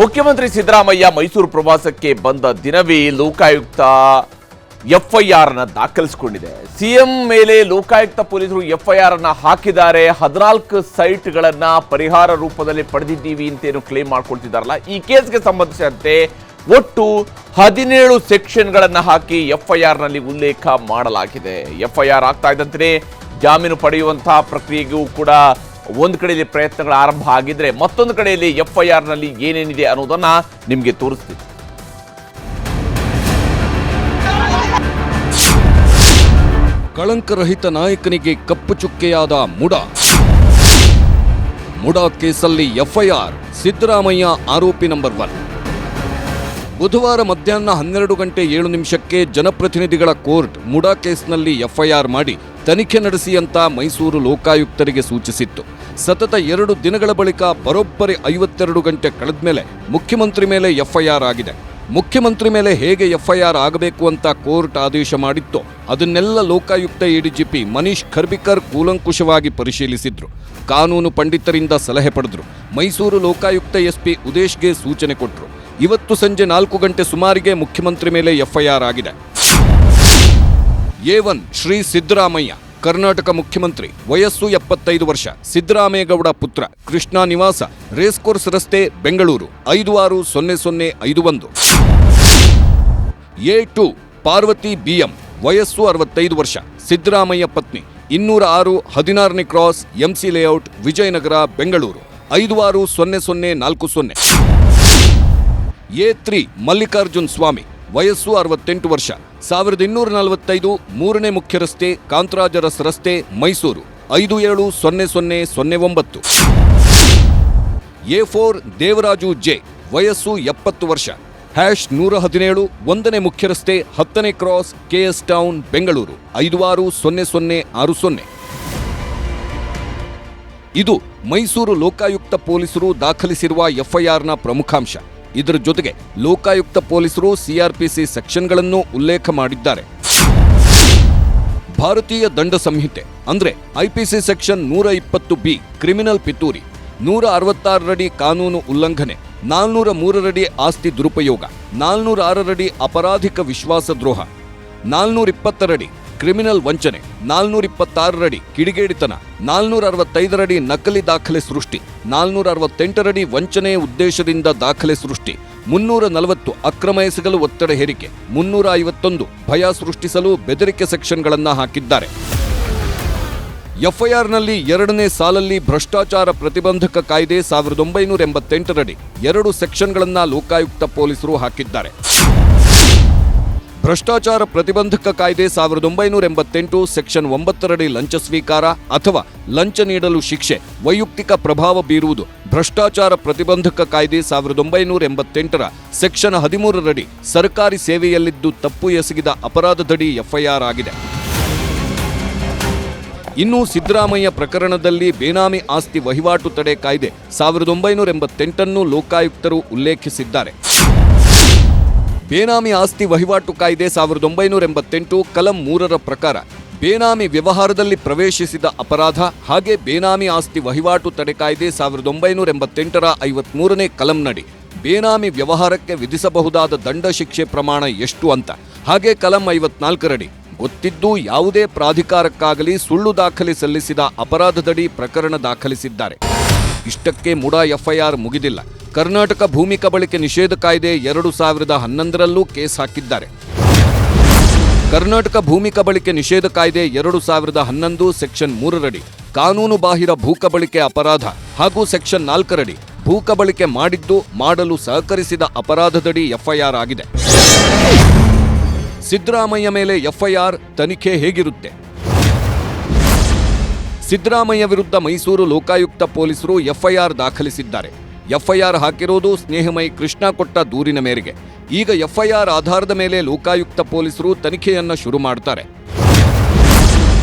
ಮುಖ್ಯಮಂತ್ರಿ ಸಿದ್ದರಾಮಯ್ಯ ಮೈಸೂರು ಪ್ರವಾಸಕ್ಕೆ ಬಂದ ದಿನವೇ ಲೋಕಾಯುಕ್ತ ಎಫ್ಐಆರ್ ಅನ್ನ ದಾಖಲಿಸಿಕೊಂಡಿದೆ. ಸಿಎಂ ಮೇಲೆ ಲೋಕಾಯುಕ್ತ ಪೊಲೀಸರು ಎಫ್ಐಆರ್ ಅನ್ನ ಹಾಕಿದ್ದಾರೆ. ಹದಿನಾಲ್ಕು ಸೈಟ್ಗಳನ್ನ ಪರಿಹಾರ ರೂಪದಲ್ಲಿ ಪಡೆದಿದ್ದೀವಿ ಅಂತೇನು ಕ್ಲೇಮ್ ಮಾಡ್ಕೊಳ್ತಿದ್ದಾರಲ್ಲ, ಈ ಕೇಸ್ಗೆ ಸಂಬಂಧಿಸಿದಂತೆ ಒಟ್ಟು ಹದಿನೇಳು ಸೆಕ್ಷನ್ಗಳನ್ನು ಹಾಕಿ ಎಫ್ಐಆರ್ನಲ್ಲಿ ಉಲ್ಲೇಖ ಮಾಡಲಾಗಿದೆ. ಎಫ್ಐಆರ್ ಆಗ್ತಾ ಇದ್ದಂತೆ ಜಾಮೀನು ಪಡೆಯುವಂತಹ ಪ್ರಕ್ರಿಯೆಗೂ ಕೂಡ ಒಂದು ಕಡೆಯಲ್ಲಿ ಪ್ರಯತ್ನಗಳು ಆರಂಭ ಆಗಿದ್ರೆ ಮತ್ತೊಂದು ಕಡೆಯಲ್ಲಿ ಎಫ್ಐಆರ್ನಲ್ಲಿ ಏನೇನಿದೆ ಅನ್ನೋದನ್ನ ನಿಮಗೆ ತೋರಿಸ್ತೀನಿ. ಕಳಂಕರಹಿತ ನಾಯಕನಿಗೆ ಕಪ್ಪು ಚುಕ್ಕೆಯಾದ ಮುಡ. ಮುಡ ಕೇಸಲ್ಲಿ ಎಫ್ಐಆರ್, ಸಿದ್ದರಾಮಯ್ಯ ಆರೋಪಿ ನಂಬರ್ ಒನ್. ಬುಧವಾರ ಮಧ್ಯಾಹ್ನ ಹನ್ನೆರಡು ಗಂಟೆ ಏಳು ನಿಮಿಷಕ್ಕೆ ಜನಪ್ರತಿನಿಧಿಗಳ ಕೋರ್ಟ್ ಮುಡಾ ಕೇಸ್ನಲ್ಲಿ ಎಫ್ಐಆರ್ ಮಾಡಿ ತನಿಖೆ ನಡೆಸಿ ಅಂತ ಮೈಸೂರು ಲೋಕಾಯುಕ್ತರಿಗೆ ಸೂಚಿಸಿತ್ತು. ಸತತ ಎರಡು ದಿನಗಳ ಬಳಿಕ ಬರೋಬ್ಬರಿ ಐವತ್ತೆರಡು ಗಂಟೆ ಕಳೆದ ಮೇಲೆ ಮುಖ್ಯಮಂತ್ರಿ ಮೇಲೆ ಎಫ್ಐಆರ್ ಆಗಿದೆ. ಮುಖ್ಯಮಂತ್ರಿ ಮೇಲೆ ಹೇಗೆ ಎಫ್ಐಆರ್ ಆಗಬೇಕು ಅಂತ ಕೋರ್ಟ್ ಆದೇಶ ಮಾಡಿತ್ತು. ಅದನ್ನೆಲ್ಲ ಲೋಕಾಯುಕ್ತ ಎಡಿಜಿಪಿ ಮನೀಶ್ ಖರ್ಬಿಕರ್ ಕೂಲಂಕುಷವಾಗಿ ಪರಿಶೀಲಿಸಿದ್ರು. ಕಾನೂನು ಪಂಡಿತರಿಂದ ಸಲಹೆ ಪಡೆದ್ರು. ಮೈಸೂರು ಲೋಕಾಯುಕ್ತ ಎಸ್ಪಿ ಉದೇಶ್ಗೆ ಸೂಚನೆ ಕೊಟ್ಟರು ಇವತ್ತು ಸಂಜೆ ನಾಲ್ಕು ಗಂಟೆ ಸುಮಾರಿಗೆ ಮುಖ್ಯಮಂತ್ರಿ ಮೇಲೆ ಎಫ್ಐಆರ್ ಆಗಿದೆ. A one Shri Siddaramaiah. Karnataka ಮುಖ್ಯಮಂತ್ರಿ ವಯಸ್ಸು ಎಪ್ಪತ್ತೈದು ವರ್ಷ ಸಿದ್ದರಾಮೇಗೌಡ ಪುತ್ರ ಕೃಷ್ಣ ನಿವಾಸ ರೇಸ್ಕೋರ್ಸ್ ರಸ್ತೆ ಬೆಂಗಳೂರು ಐದು ಆರು ಸೊನ್ನೆ ಸೊನ್ನೆ ಐದು ಒಂದು. ಎ ಟು ಪಾರ್ವತಿ ಬಿಎಂ ವಯಸ್ಸು ಅರವತ್ತೈದು ವರ್ಷ ಸಿದ್ದರಾಮಯ್ಯ ಪತ್ನಿ ಇನ್ನೂರ ಆರು ಹದಿನಾರನೇ cross MC layout Vijayanagar Bengaluru ಐದು ಆರು ಸೊನ್ನೆ ಸೊನ್ನೆ ನಾಲ್ಕು ಸೊನ್ನೆ. ಎ ತ್ರೀ ಮಲ್ಲಿಕಾರ್ಜುನ್ ಸ್ವಾಮಿ ವಯಸ್ಸು ಅರವತ್ತೆಂಟು ವರ್ಷ. ಸಾವಿರದ ಇನ್ನೂರ ನಲವತ್ತೈದು ಮೂರನೇ ಮುಖ್ಯ ರಸ್ತೆ ಕಾಂತರಾಜರಸ್ ರಸ್ತೆ, ಮೈಸೂರು. ಐದು ಏಳು ಸೊನ್ನೆ ಸೊನ್ನೆ ಸೊನ್ನೆ ಒಂಬತ್ತು. ಎ ಫೋರ್ ದೇವರಾಜು ಜೆ, ವಯಸ್ಸು ಎಪ್ಪತ್ತು ವರ್ಷ. ಹ್ಯಾಶ್ ನೂರ ಹದಿನೇಳು ಒಂದನೇ ಮುಖ್ಯ ರಸ್ತೆ ಹತ್ತನೇ ಕ್ರಾಸ್ ಕೆಎಸ್ ಟೌನ್, ಬೆಂಗಳೂರು. ಐದು ಆರು ಸೊನ್ನೆ ಸೊನ್ನೆ ಆರು ಸೊನ್ನೆ. ಇದು ಮೈಸೂರು ಲೋಕಾಯುಕ್ತ ಪೊಲೀಸರು ದಾಖಲಿಸಿರುವ ಎಫ್ಐಆರ್ನ ಪ್ರಮುಖಾಂಶ. ಇದರ ಜೊತೆಗೆ ಲೋಕಾಯುಕ್ತ ಪೊಲೀಸರು ಸಿಆರ್ಪಿಸಿ ಸೆಕ್ಷನ್ಗಳನ್ನು ಉಲ್ಲೇಖ ಮಾಡಿದ್ದಾರೆ. ಭಾರತೀಯ ದಂಡ ಸಂಹಿತೆ, ಅಂದ್ರೆ ಐಪಿಸಿ ಸೆಕ್ಷನ್ ನೂರ ಇಪ್ಪತ್ತು ಬಿ, ಕ್ರಿಮಿನಲ್ ಪಿತೂರಿ, ನೂರ ಅರವತ್ತಾರರಡಿ ಕಾನೂನು ಉಲ್ಲಂಘನೆ, ನಾಲ್ನೂರ ಮೂರರಡಿ ಆಸ್ತಿ ದುರುಪಯೋಗ, ನಾಲ್ನೂರ ಆರರಡಿ ಅಪರಾಧಿಕ ವಿಶ್ವಾಸದ್ರೋಹ, ನಾಲ್ನೂರ ಇಪ್ಪತ್ತರಡಿ ಕ್ರಿಮಿನಲ್ ವಂಚನೆ ನಾಲ್ನೂರ ಇಪ್ಪತ್ತಾರರಡಿ ಕಿಡಿಗೇಡಿತನ ನಾಲ್ನೂರ ಅರವತ್ತೈದರಡಿ ನಕಲಿ ದಾಖಲೆ ಸೃಷ್ಟಿ ನಾಲ್ನೂರ ಅರವತ್ತೆಂಟರಡಿ ವಂಚನೆ ಉದ್ದೇಶದಿಂದ ದಾಖಲೆ ಸೃಷ್ಟಿ ಮುನ್ನೂರ ನಲವತ್ತು ಅಕ್ರಮ ಎಸಗಲು ಒತ್ತಡ ಹೇರಿಕೆ ಮುನ್ನೂರ ಐವತ್ತೊಂದು ಭಯ ಸೃಷ್ಟಿಸಲು ಬೆದರಿಕೆ ಸೆಕ್ಷನ್ಗಳನ್ನು ಹಾಕಿದ್ದಾರೆ. ಎಫ್ಐಆರ್ನಲ್ಲಿ ಎರಡನೇ ಸಾಲಲ್ಲಿ ಭ್ರಷ್ಟಾಚಾರ ಪ್ರತಿಬಂಧಕ ಕಾಯ್ದೆ ಸಾವಿರದ ಒಂಬೈನೂರ ಎಂಬತ್ತೆಂಟರಡಿ ಎರಡು ಸೆಕ್ಷನ್ಗಳನ್ನ ಲೋಕಾಯುಕ್ತ ಪೊಲೀಸರು ಹಾಕಿದ್ದಾರೆ. ಭ್ರಷ್ಟಾಚಾರ ಪ್ರತಿಬಂಧಕ ಕಾಯ್ದೆ ಸಾವಿರದ ಒಂಬೈನೂರ ಎಂಬತ್ತೆಂಟು ಸೆಕ್ಷನ್ ಒಂಬತ್ತರಡಿ ಲಂಚ ಸ್ವೀಕಾರ ಅಥವಾ ಲಂಚ ನೀಡಲು ಶಿಕ್ಷೆ, ವೈಯಕ್ತಿಕ ಪ್ರಭಾವ ಬೀರುವುದು ಭ್ರಷ್ಟಾಚಾರ ಪ್ರತಿಬಂಧಕ ಕಾಯ್ದೆ ಸಾವಿರದ ಒಂಬೈನೂರ ಎಂಬತ್ತೆಂಟರ ಸೆಕ್ಷನ್ ಹದಿಮೂರರಡಿ ಸರ್ಕಾರಿ ಸೇವೆಯಲ್ಲಿದ್ದು ತಪ್ಪು ಎಸಗಿದ ಅಪರಾಧದಡಿ ಎಫ್ಐಆರ್ ಆಗಿದೆ. ಇನ್ನು ಸಿದ್ದರಾಮಯ್ಯ ಪ್ರಕರಣದಲ್ಲಿ ಬೇನಾಮಿ ಆಸ್ತಿ ವಹಿವಾಟು ತಡೆ ಕಾಯ್ದೆ ಸಾವಿರದ ಒಂಬೈನೂರ ಎಂಬತ್ತೆಂಟನ್ನು ಲೋಕಾಯುಕ್ತರು ಉಲ್ಲೇಖಿಸಿದ್ದಾರೆ. ಬೇನಾಮಿ ಆಸ್ತಿ ವಹಿವಾಟು ಕಾಯ್ದೆ ಸಾವಿರದ ಒಂಬೈನೂರ ಎಂಬತ್ತೆಂಟು ಕಲಂ ಮೂರರ ಪ್ರಕಾರ ಬೇನಾಮಿ ವ್ಯವಹಾರದಲ್ಲಿ ಪ್ರವೇಶಿಸಿದ ಅಪರಾಧ ಹಾಗೆ ಬೇನಾಮಿ ಆಸ್ತಿ ವಹಿವಾಟು ತಡೆ ಕಾಯ್ದೆ ಸಾವಿರದ ಒಂಬೈನೂರ ಎಂಬತ್ತೆಂಟರ ಐವತ್ಮೂರನೇ ಕಲಂನಡಿ. ಬೇನಾಮಿ ವ್ಯವಹಾರಕ್ಕೆ ವಿಧಿಸಬಹುದಾದ ದಂಡ ಶಿಕ್ಷೆ ಪ್ರಮಾಣ ಎಷ್ಟು ಅಂತ. ಹಾಗೆ ಕಲಂ ಐವತ್ನಾಲ್ಕರಡಿ. ಗೊತ್ತಿದ್ದು ಯಾವುದೇ ಪ್ರಾಧಿಕಾರಕ್ಕಾಗಲಿ ಸುಳ್ಳು ದಾಖಲೆ ಸಲ್ಲಿಸಿದ ಅಪರಾಧದಡಿ ಪ್ರಕರಣ ದಾಖಲಿಸಿದ್ದಾರೆ. ಇಷ್ಟಕ್ಕೆ ಮುಡಾ ಎಫ್ಐಆರ್ ಮುಗಿದಿಲ್ಲ. ಕರ್ನಾಟಕ ಭೂಮಿ ಕಬಳಿಕೆ ನಿಷೇಧ ಕಾಯ್ದೆ ಎರಡು ಸಾವಿರದ ಹನ್ನೊಂದರಲ್ಲೂ ಕೇಸ್ ಹಾಕಿದ್ದಾರೆ. ಕರ್ನಾಟಕ ಭೂಮಿ ಕಬಳಿಕೆ ನಿಷೇಧ ಕಾಯ್ದೆ ಎರಡು ಸಾವಿರದ ಹನ್ನೊಂದು ಸೆಕ್ಷನ್ ಮೂರರಡಿ. ಕಾನೂನು ಬಾಹಿರ ಭೂ ಕಬಳಿಕೆ ಅಪರಾಧ ಹಾಗೂ ಸೆಕ್ಷನ್ ನಾಲ್ಕರಡಿ. ಭೂ ಕಬಳಿಕೆ ಮಾಡಿದ್ದು, ಮಾಡಲು ಸಹಕರಿಸಿದ ಅಪರಾಧದಡಿ ಎಫ್ಐಆರ್ ಆಗಿದೆ. ಸಿದ್ದರಾಮಯ್ಯ ಮೇಲೆ ಎಫ್ಐಆರ್ ತನಿಖೆ ಹೇಗಿರುತ್ತೆ? ಸಿದ್ದರಾಮಯ್ಯ ವಿರುದ್ಧ ಮೈಸೂರು ಲೋಕಾಯುಕ್ತ ಪೊಲೀಸರು ಎಫ್ಐಆರ್ ದಾಖಲಿಸಿದ್ದಾರೆ. ಎಫ್ಐಆರ್ ಹಾಕಿರೋದು ಸ್ನೇಹಮಯಿ ಕೃಷ್ಣ ಕೊಟ್ಟ ದೂರಿನ ಮೇರೆಗೆ. ಈಗ ಎಫ್ಐಆರ್ ಆಧಾರದ ಮೇಲೆ ಲೋಕಾಯುಕ್ತ ಪೊಲೀಸರು ತನಿಖೆಯನ್ನು ಶುರು ಮಾಡ್ತಾರೆ.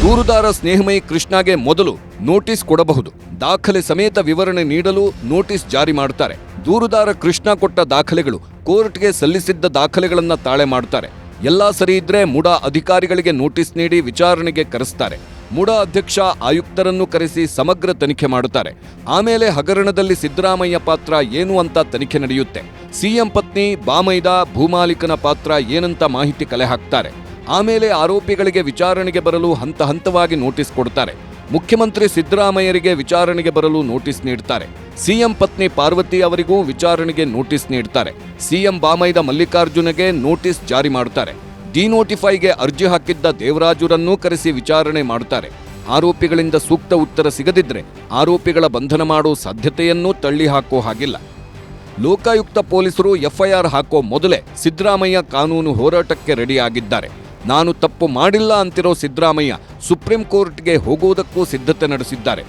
ದೂರುದಾರ ಸ್ನೇಹಮಯಿ ಕೃಷ್ಣಗೆ ಮೊದಲು ನೋಟಿಸ್ ಕೊಡಬಹುದು. ದಾಖಲೆ ಸಮೇತ ವಿವರಣೆ ನೀಡಲು ನೋಟಿಸ್ ಜಾರಿ ಮಾಡ್ತಾರೆ. ದೂರುದಾರ ಕೃಷ್ಣ ಕೊಟ್ಟ ದಾಖಲೆಗಳು ಕೋರ್ಟ್ಗೆ ಸಲ್ಲಿಸಿದ್ದ ದಾಖಲೆಗಳನ್ನು ತಾಳೆ ಮಾಡ್ತಾರೆ. ಎಲ್ಲ ಸರಿ ಇದ್ರೆ ಮುಡಾ ಅಧಿಕಾರಿಗಳಿಗೆ ನೋಟಿಸ್ ನೀಡಿ ವಿಚಾರಣೆಗೆ ಕರೆಸ್ತಾರೆ. ಮುಡಾ ಅಧ್ಯಕ್ಷ ಆಯುಕ್ತರನ್ನು ಕರೆಸಿ ಸಮಗ್ರ ತನಿಖೆ ಮಾಡುತ್ತಾರೆ. ಆಮೇಲೆ ಹಗರಣದಲ್ಲಿ ಸಿದ್ದರಾಮಯ್ಯ ಪಾತ್ರ ಏನು ಅಂತ ತನಿಖೆ ನಡೆಯುತ್ತೆ. ಸಿಎಂ ಪತ್ನಿ ಬಾಮೈದ ಭೂಮಾಲಿಕನ ಪಾತ್ರ ಏನಂತ ಮಾಹಿತಿ ಕಲೆ ಹಾಕ್ತಾರೆ. ಆಮೇಲೆ ಆರೋಪಿಗಳಿಗೆ ವಿಚಾರಣೆಗೆ ಬರಲು ಹಂತ ಹಂತವಾಗಿ ನೋಟಿಸ್ ಕೊಡ್ತಾರೆ. ಮುಖ್ಯಮಂತ್ರಿ ಸಿದ್ದರಾಮಯ್ಯರಿಗೆ ವಿಚಾರಣೆಗೆ ಬರಲು ನೋಟಿಸ್ ನೀಡ್ತಾರೆ. ಸಿಎಂ ಪತ್ನಿ ಪಾರ್ವತಿ ಅವರಿಗೂ ವಿಚಾರಣೆಗೆ ನೋಟಿಸ್ ನೀಡ್ತಾರೆ. ಸಿಎಂ ಬಾಮೈದ ಮಲ್ಲಿಕಾರ್ಜುನಗೆ ನೋಟಿಸ್ ಜಾರಿ ಮಾಡುತ್ತಾರೆ ಡಿನೋಟಿಫೈಗೆ ಅರ್ಜಿ ಹಾಕಿದ್ದ ದೇವರಾಜುರನ್ನೂ ಕರೆಸಿ ವಿಚಾರಣೆ ಮಾಡುತ್ತಾರೆ. ಆರೋಪಿಗಳಿಂದ ಸೂಕ್ತ ಉತ್ತರ ಸಿಗದಿದ್ರೆ ಆರೋಪಿಗಳ ಬಂಧನ ಮಾಡೋ ಸಾಧ್ಯತೆಯನ್ನೂ ತಳ್ಳಿ ಹಾಕೋ ಹಾಗಿಲ್ಲ. ಲೋಕಾಯುಕ್ತ ಪೊಲೀಸರು ಎಫ್ಐಆರ್ ಹಾಕೋ ಮೊದಲೇ ಸಿದ್ದರಾಮಯ್ಯ ಕಾನೂನು ಹೋರಾಟಕ್ಕೆ ರೆಡಿಯಾಗಿದ್ದಾರೆ. ನಾನು ತಪ್ಪು ಮಾಡಿಲ್ಲ ಅಂತಿರೋ ಸಿದ್ದರಾಮಯ್ಯ ಸುಪ್ರೀಂ ಕೋರ್ಟ್ಗೆ ಹೋಗುವುದಕ್ಕೂ ಸಿದ್ಧತೆ ನಡೆಸಿದ್ದಾರೆ.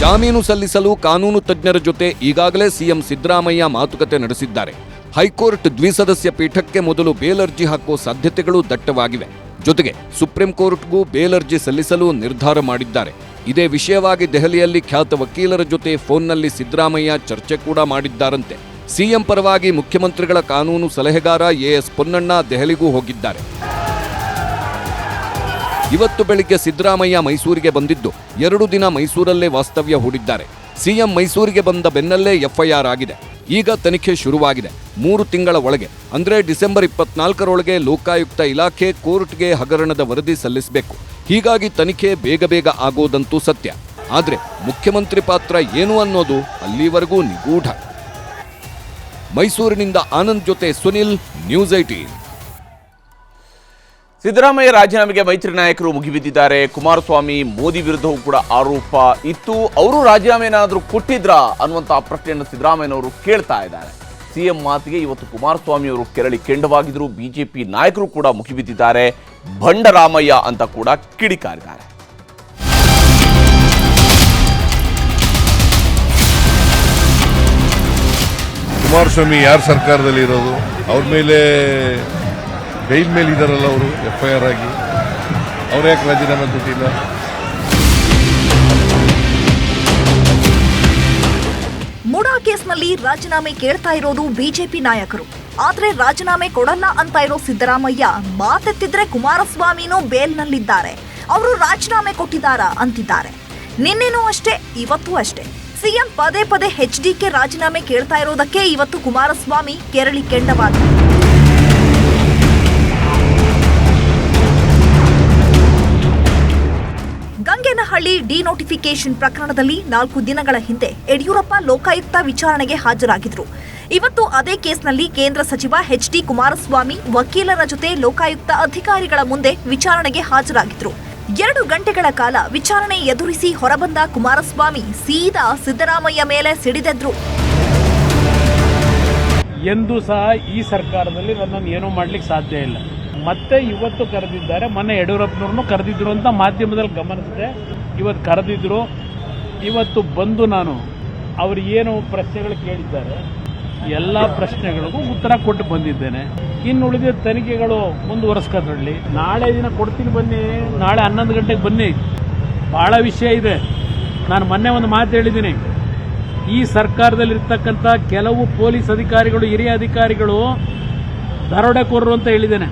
ಜಾಮೀನು ಸಲ್ಲಿಸಲು ಕಾನೂನು ತಜ್ಞರ ಜೊತೆ ಈಗಾಗಲೇ ಸಿಎಂ ಸಿದ್ದರಾಮಯ್ಯ ಮಾತುಕತೆ ನಡೆಸಿದ್ದಾರೆ. ಹೈಕೋರ್ಟ್ ದ್ವಿಸದಸ್ಯ ಪೀಠಕ್ಕೆ ಮೊದಲು ಬೇಲ್ ಅರ್ಜಿ ಹಾಕುವ ಸಾಧ್ಯತೆಗಳು ದಟ್ಟವಾಗಿವೆ. ಜೊತೆಗೆ ಸುಪ್ರೀಂ ಕೋರ್ಟ್ಗೂ ಬೇಲ್ ಅರ್ಜಿ ಸಲ್ಲಿಸಲು ನಿರ್ಧಾರ ಮಾಡಿದ್ದಾರೆ. ಇದೇ ವಿಷಯವಾಗಿ ದೆಹಲಿಯಲ್ಲಿ ಖ್ಯಾತ ವಕೀಲರ ಜೊತೆ ಫೋನ್ನಲ್ಲಿ ಸಿದ್ದರಾಮಯ್ಯ ಚರ್ಚೆ ಕೂಡ ಮಾಡಿದ್ದಾರಂತೆ. ಸಿಎಂ ಪರವಾಗಿ ಮುಖ್ಯಮಂತ್ರಿಗಳ ಕಾನೂನು ಸಲಹೆಗಾರ ಎಎಸ್ ಪೊನ್ನಣ್ಣ ದೆಹಲಿಗೂ ಹೋಗಿದ್ದಾರೆ. ಇವತ್ತು ಬೆಳಿಗ್ಗೆ ಸಿದ್ದರಾಮಯ್ಯ ಮೈಸೂರಿಗೆ ಬಂದಿದ್ದು, ಎರಡು ದಿನ ಮೈಸೂರಲ್ಲೇ ವಾಸ್ತವ್ಯ ಹೂಡಿದ್ದಾರೆ. ಸಿಎಂ ಮೈಸೂರಿಗೆ ಬಂದ ಬೆನ್ನಲ್ಲೇ ಎಫ್ಐಆರ್ ಆಗಿದೆ. ಈಗ ತನಿಖೆ ಶುರುವಾಗಿದೆ. ಮೂರು ತಿಂಗಳ ಒಳಗೆ, ಅಂದರೆ ಡಿಸೆಂಬರ್ ಇಪ್ಪತ್ನಾಲ್ಕರೊಳಗೆ ಲೋಕಾಯುಕ್ತ ಇಲಾಖೆ ಕೋರ್ಟ್ಗೆ ಹಗರಣದ ವರದಿ ಸಲ್ಲಿಸಬೇಕು. ಹೀಗಾಗಿ ತನಿಖೆ ಬೇಗ ಬೇಗ ಆಗೋದಂತೂ ಸತ್ಯ. ಆದರೆ ಮುಖ್ಯಮಂತ್ರಿ ಪಾತ್ರ ಏನು ಅನ್ನೋದು ಅಲ್ಲಿವರೆಗೂ ನಿಗೂಢ. ಮೈಸೂರಿನಿಂದ ಆನಂದ್ ಜೊತೆ ಸುನಿಲ್, ನ್ಯೂಸ್ ಐಟೀನ್ ಸಿದ್ದರಾಮಯ್ಯ ರಾಜೀನಾಮೆಗೆ ಮೈತ್ರಿ ನಾಯಕರು ಮುಗಿಬಿದ್ದಿದ್ದಾರೆ. ಕುಮಾರಸ್ವಾಮಿ, ಮೋದಿ ವಿರುದ್ಧವೂ ಕೂಡ ಆರೋಪ ಇತ್ತು. ಅವರು ರಾಜೀನಾಮೆ ಏನಾದರೂ ಕೊಟ್ಟಿದ್ರಾ ಅನ್ನುವಂತಹ ಪ್ರಶ್ನೆಯನ್ನು ಸಿದ್ದರಾಮಯ್ಯನವರು ಕೇಳ್ತಾ ಇದ್ದಾರೆ. ಸಿಎಂ ಮಾತಿಗೆ ಇವತ್ತು ಕುಮಾರಸ್ವಾಮಿ ಅವರು ಕೆರಳಿ ಕೆಂಡವಾಗಿದ್ರು. ಬಿಜೆಪಿ ನಾಯಕರು ಕೂಡ ಮುಗಿಬಿದ್ದಿದ್ದಾರೆ. ಭಂಡರಾಮಯ್ಯ ಅಂತ ಕೂಡ ಕಿಡಿಕಾರಿದ್ದಾರೆ. ಕುಮಾರಸ್ವಾಮಿ ಯಾರ ಸರ್ಕಾರದಲ್ಲಿ ಇರೋದು ಅವ್ರ ಮೇಲೆ ಬೈಲ್ ಮೇಲೆ ಇದಾರಲ್ಲ ಅವರು ಎಫ್ ಐ ಆರ್ ಆಗಿ. ಅವ್ರು ಯಾಕೆ ರಾಜೀನಾಮೆ ಕೊಟ್ಟಿಲ್ಲ? ಮುಡಾ ಕೇಸ್ನಲ್ಲಿ ರಾಜೀನಾಮೆ ಕೇಳ್ತಾ ಇರೋದು ಬಿಜೆಪಿ ನಾಯಕರು. ಆದ್ರೆ ರಾಜೀನಾಮೆ ಕೊಡಲ್ಲ ಅಂತ ಇರೋ ಸಿದ್ದರಾಮಯ್ಯ ಮಾತೆತ್ತಿದ್ರೆ ಕುಮಾರಸ್ವಾಮಿನೂ ಬೇಲ್ನಲ್ಲಿದ್ದಾರೆ. ಅವರು ರಾಜೀನಾಮೆ ಕೊಟ್ಟಿದ್ದಾರಾ ಅಂತಿದ್ದಾರೆ. ನಿನ್ನೆನೂ ಅಷ್ಟೇ, ಇವತ್ತೂ ಅಷ್ಟೇ. ಸಿಎಂ ಪದೇ ಪದೇ ಎಚ್ ಡಿಕೆ ರಾಜೀನಾಮೆ ಕೇಳ್ತಾ ಇರೋದಕ್ಕೆ ಇವತ್ತು ಕುಮಾರಸ್ವಾಮಿ ಕೆರಳಿ ಕೆಂಡವಾದರು ಗಂಗೇನಹಳ್ಳಿ ಡಿನೋಟಿಫಿಕೇಶನ್ ಪ್ರಕರಣದಲ್ಲಿ ನಾಲ್ಕು ದಿನಗಳ ಹಿಂದೆ ಯಡಿಯೂರಪ್ಪ ಲೋಕಾಯುಕ್ತ ವಿಚಾರಣೆಗೆ ಹಾಜರಾಗಿದ್ರು ಇವತ್ತು ಅದೇ ಕೇಸ್ನಲ್ಲಿ ಕೇಂದ್ರ ಸಚಿವ ಎಚ್ ಡಿ ಕುಮಾರಸ್ವಾಮಿ ವಕೀಲರ ಜೊತೆ ಲೋಕಾಯುಕ್ತ ಅಧಿಕಾರಿಗಳ ಮುಂದೆ ವಿಚಾರಣೆಗೆ ಹಾಜರಾಗಿದ್ರು ಎರಡು ಗಂಟೆಗಳ ಕಾಲ ವಿಚಾರಣೆ ಎದುರಿಸಿ ಹೊರಬಂದ ಕುಮಾರಸ್ವಾಮಿ ಸೀದಾ ಸಿದ್ದರಾಮಯ್ಯ ಮೇಲೆ ಸಿಡಿದೆದ್ರು. ಎಂದೂ ಸಹ ಈ ಸರ್ಕಾರದಲ್ಲಿ ನನ್ನನ್ನು ಏನೂ ಮಾಡ್ಲಿಕ್ಕೆ ಸಾಧ್ಯ ಇಲ್ಲ. ಮತ್ತೆ ಇವತ್ತು ಕರೆದಿದ್ದಾರೆ. ಮೊನ್ನೆ ಯಡಿಯೂರಪ್ಪನವ್ರನ್ನು ಕರೆದಿದ್ರು ಅಂತ ಮಾಧ್ಯಮದಲ್ಲಿ ಗಮನಿಸಿದೆ. ಇವತ್ತು ಕರೆದಿದ್ರು. ಇವತ್ತು ಬಂದು ನಾನು ಅವರು ಏನು ಪ್ರಶ್ನೆಗಳು ಕೇಳಿದ್ದಾರೆ, ಎಲ್ಲ ಪ್ರಶ್ನೆಗಳಿಗೂ ಉತ್ತರ ಕೊಟ್ಟು ಬಂದಿದ್ದೇನೆ. ಇನ್ನು ಉಳಿದ ತನಿಖೆಗಳು ಮುಂದುವರೆಸ್ಕೊಂಡ್ರಲ್ಲಿ ನಾಳೆ ದಿನ ಕೊಡ್ತೀನಿ ಬನ್ನಿ. ನಾಳೆ ಹನ್ನೊಂದು ಗಂಟೆಗೆ ಬನ್ನಿ. ಭಾಳ ವಿಷಯ ಇದೆ. ನಾನು ಮೊನ್ನೆ ಒಂದು ಮಾತು ಹೇಳಿದ್ದೀನಿ. ಈ ಸರ್ಕಾರದಲ್ಲಿರ್ತಕ್ಕಂಥ ಕೆಲವು ಪೊಲೀಸ್ ಅಧಿಕಾರಿಗಳು, ಹಿರಿಯ ಅಧಿಕಾರಿಗಳು ದರೋಡೆಕೋರರು ಅಂತ ಹೇಳಿದ್ದೇನೆ.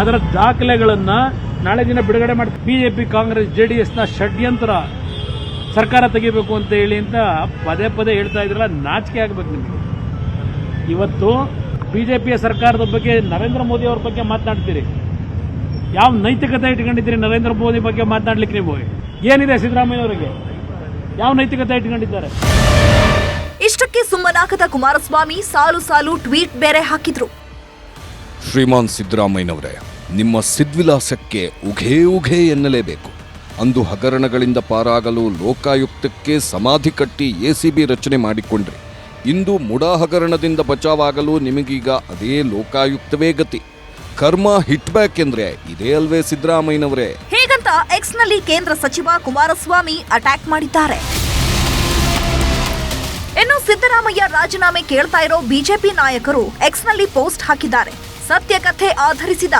ಅದರ ದಾಖಲೆಗಳನ್ನು ನಾಳೆ ದಿನ ಬಿಡುಗಡೆ ಮಾಡಿ ಬಿಜೆಪಿ, ಕಾಂಗ್ರೆಸ್ ಜೆ ಡಿ ಎಸ್ನ ಷಡ್ಯಂತ್ರ ಸರ್ಕಾರ ತೆಗಿಬೇಕು ಅಂತ ಹೇಳಿ ಅಂತ ಪದೇ ಪದೇ ಹೇಳ್ತಾ ಇದ್ರಲ್ಲ, ನಾಚಿಕೆ ಆಗ್ಬೇಕು ನಿಮಗೆ. ಇವತ್ತು ಬಿಜೆಪಿಯ ಸರ್ಕಾರದ ಬಗ್ಗೆ ನರೇಂದ್ರ ಮೋದಿ ಅವ್ರ ಬಗ್ಗೆ ಮಾತನಾಡ್ತೀರಿ? ಯಾವ ನೈತಿಕತೆ ಇಟ್ಕೊಂಡಿದ್ದೀರಿ ನರೇಂದ್ರ ಮೋದಿ ಬಗ್ಗೆ ಮಾತನಾಡ್ಲಿಕ್ಕೆ ನೀವು? ಏನಿದೆ ಸಿದ್ದರಾಮಯ್ಯ ಅವರಿಗೆ ಯಾವ ನೈತಿಕತೆ ಇಟ್ಕೊಂಡಿದ್ದಾರೆ? ಇಷ್ಟಕ್ಕೆ ಸುಮ್ಮನಾಗದ ಕುಮಾರಸ್ವಾಮಿ ಸಾಲು ಸಾಲು ಟ್ವೀಟ್ ಬೇರೆ ಹಾಕಿದ್ರು. ಶ್ರೀಮಾನ್ ಸಿದ್ದರಾಮಯ್ಯನವರೇ, ನಿಮ್ಮ ಸಿದ್ವಿಲಾಸಕ್ಕೆ ಉಘೇ ಉಘೇ ಎನ್ನಲೇಬೇಕು. ಅಂದು ಹಗರಣಗಳಿಂದ ಪಾರಾಗಲು ಲೋಕಾಯುಕ್ತಕ್ಕೆ ಸಮಾಧಿ ಕಟ್ಟಿ ಎಸಿಬಿ ರಚನೆ ಮಾಡಿಕೊಂಡ್ರಿ. ಇಂದು ಮುಡಾ ಹಗರಣದಿಂದ ಬಚಾವಾಗಲು ನಿಮಗೀಗ ಅದೇ ಲೋಕಾಯುಕ್ತವೇ ಗತಿ. ಕರ್ಮ ಹಿಟ್ ಬ್ಯಾಕ್ ಎಂದ್ರೆ ಇದೇ ಅಲ್ವೇ ಸಿದ್ದರಾಮಯ್ಯನವರೇ. ಹೇಗಂತ ಎಕ್ಸ್ನಲ್ಲಿ ಕೇಂದ್ರ ಸಚಿವ ಕುಮಾರಸ್ವಾಮಿ ಅಟ್ಯಾಕ್ ಮಾಡಿದ್ದಾರೆ. ಇನ್ನು ಸಿದ್ದರಾಮಯ್ಯ ರಾಜೀನಾಮೆ ಕೇಳ್ತಾ ಇರೋ ಬಿಜೆಪಿ ನಾಯಕರು ಎಕ್ಸ್ನಲ್ಲಿ ಪೋಸ್ಟ್ ಹಾಕಿದ್ದಾರೆ. ಸತ್ಯ ಕಥೆ ಆಧರಿಸಿದ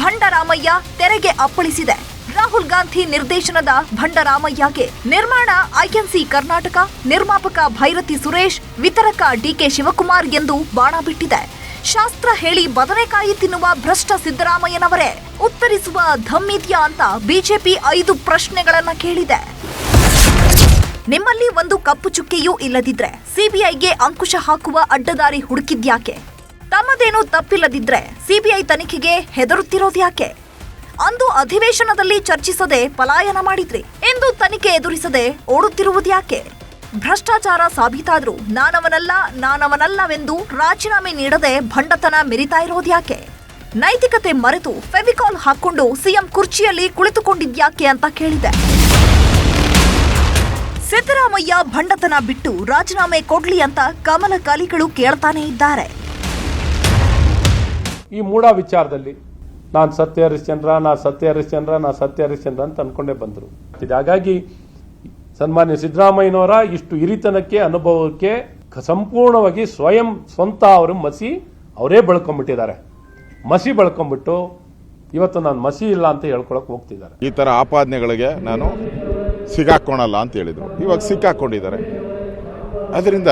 ಭಂಡರಾಮಯ್ಯ ತೆರೆಗೆ ಅಪ್ಪಳಿಸಿದೆ. ರಾಹುಲ್ ಗಾಂಧಿ ನಿರ್ದೇಶನದ ಭಂಡರಾಮಯ್ಯಗೆ ನಿರ್ಮಾಣ ಐಎನ್ಸಿ ಕರ್ನಾಟಕ, ನಿರ್ಮಾಪಕ ಭೈರತಿ ಸುರೇಶ್, ವಿತರಕ ಡಿಕೆ ಶಿವಕುಮಾರ್ ಎಂದು ಬಾಣ ಬಿಟ್ಟಿದೆ. ಶಾಸ್ತ್ರ ಹೇಳಿ ಬದನೆಕಾಯಿ ತಿನ್ನುವ ಭ್ರಷ್ಟ ಸಿದ್ದರಾಮಯ್ಯನವರೇ, ಉತ್ತರಿಸುವ ಧಮ್ಮಿದ್ಯಾ ಅಂತ ಬಿಜೆಪಿ ಐದು ಪ್ರಶ್ನೆಗಳನ್ನ ಕೇಳಿದೆ. ನಿಮ್ಮಲ್ಲಿ ಒಂದು ಕಪ್ಪು ಚುಕ್ಕೆಯೂ ಇಲ್ಲದಿದ್ರೆ ಸಿಬಿಐಗೆ ಅಂಕುಶ ಹಾಕುವ ಅಡ್ಡದಾರಿ ಹುಡುಕಿದ್ಯಾಕೆ? ತಮ್ಮದೇನೂ ತಪ್ಪಿಲ್ಲದಿದ್ರೆ ಸಿಬಿಐ ತನಿಖೆಗೆ ಹೆದರುತ್ತಿರೋದು ಯಾಕೆ? ಅಂದು ಅಧಿವೇಶನದಲ್ಲಿ ಚರ್ಚಿಸದೆ ಪಲಾಯನ ಮಾಡಿದ್ರಿ. ಎಂದು ತನಿಖೆ ಎದುರಿಸದೆ ಓಡುತ್ತಿರುವುದ್ಯಾಕೆ ಭ್ರಷ್ಟಾಚಾರ ಸಾಬೀತಾದ್ರೂ ನಾನವನಲ್ಲ, ನಾನವನಲ್ಲವೆಂದು ರಾಜೀನಾಮೆ ನೀಡದೆ ಭಂಡತನ ಮೆರಿತಾ ಇರೋದು ಯಾಕೆ? ನೈತಿಕತೆ ಮರೆತು ಫೆವಿಕಾಲ್ ಹಾಕೊಂಡು ಸಿಎಂ ಕುರ್ಚಿಯಲ್ಲಿ ಕುಳಿತುಕೊಂಡಿದ್ಯಾಕೆ ಅಂತ ಕೇಳಿದೆ. ಸಿದ್ದರಾಮಯ್ಯ ಭಂಡತನ ಬಿಟ್ಟು ರಾಜೀನಾಮೆ ಕೊಡ್ಲಿ ಅಂತ ಕಮಲ ಕಲಿಗಳು ಕೇಳ್ತಾನೆ ಇದ್ದಾರೆ. ಈ ಮೂಢ ವಿಚಾರದಲ್ಲಿ ನಾನು ಸತ್ಯ ಹರಿಶ್ಚಂದ್ರ, ನಾ ಸತ್ಯ ಹರಿಶ್ಚಂದ್ರ, ನಾ ಸತ್ಯ ಹರಿಶ್ಚಂದ್ರ ಅಂತ ಅನ್ಕೊಂಡೇ ಬಂದರು. ಹಾಗಾಗಿ ಸನ್ಮಾನ್ಯ ಸಿದ್ದರಾಮಯ್ಯನವರ ಇಷ್ಟು ಹಿರಿತನಕ್ಕೆ, ಅನುಭವಕ್ಕೆ ಸಂಪೂರ್ಣವಾಗಿ ಸ್ವಯಂ ಸ್ವಂತ ಅವರು ಮಸಿ ಅವರೇ ಬೆಳ್ಕೊಂಡ್ಬಿಟ್ಟಿದ್ದಾರೆ. ಮಸಿ ಬೆಳ್ಕೊಂಡ್ಬಿಟ್ಟು ಇವತ್ತು ನಾನು ಮಸಿ ಇಲ್ಲ ಅಂತ ಹೇಳ್ಕೊಳಕ್ ಹೋಗ್ತಿದ್ದಾರೆ. ಈ ಥರ ಆಪಾದನೆಗಳಿಗೆ ನಾನು ಸಿಗಾಕ್ಕೊಳಲ್ಲ ಅಂತ ಹೇಳಿದರು. ಇವಾಗ ಸಿಕ್ಕಾಕೊಂಡಿದ್ದಾರೆ. ಅದರಿಂದ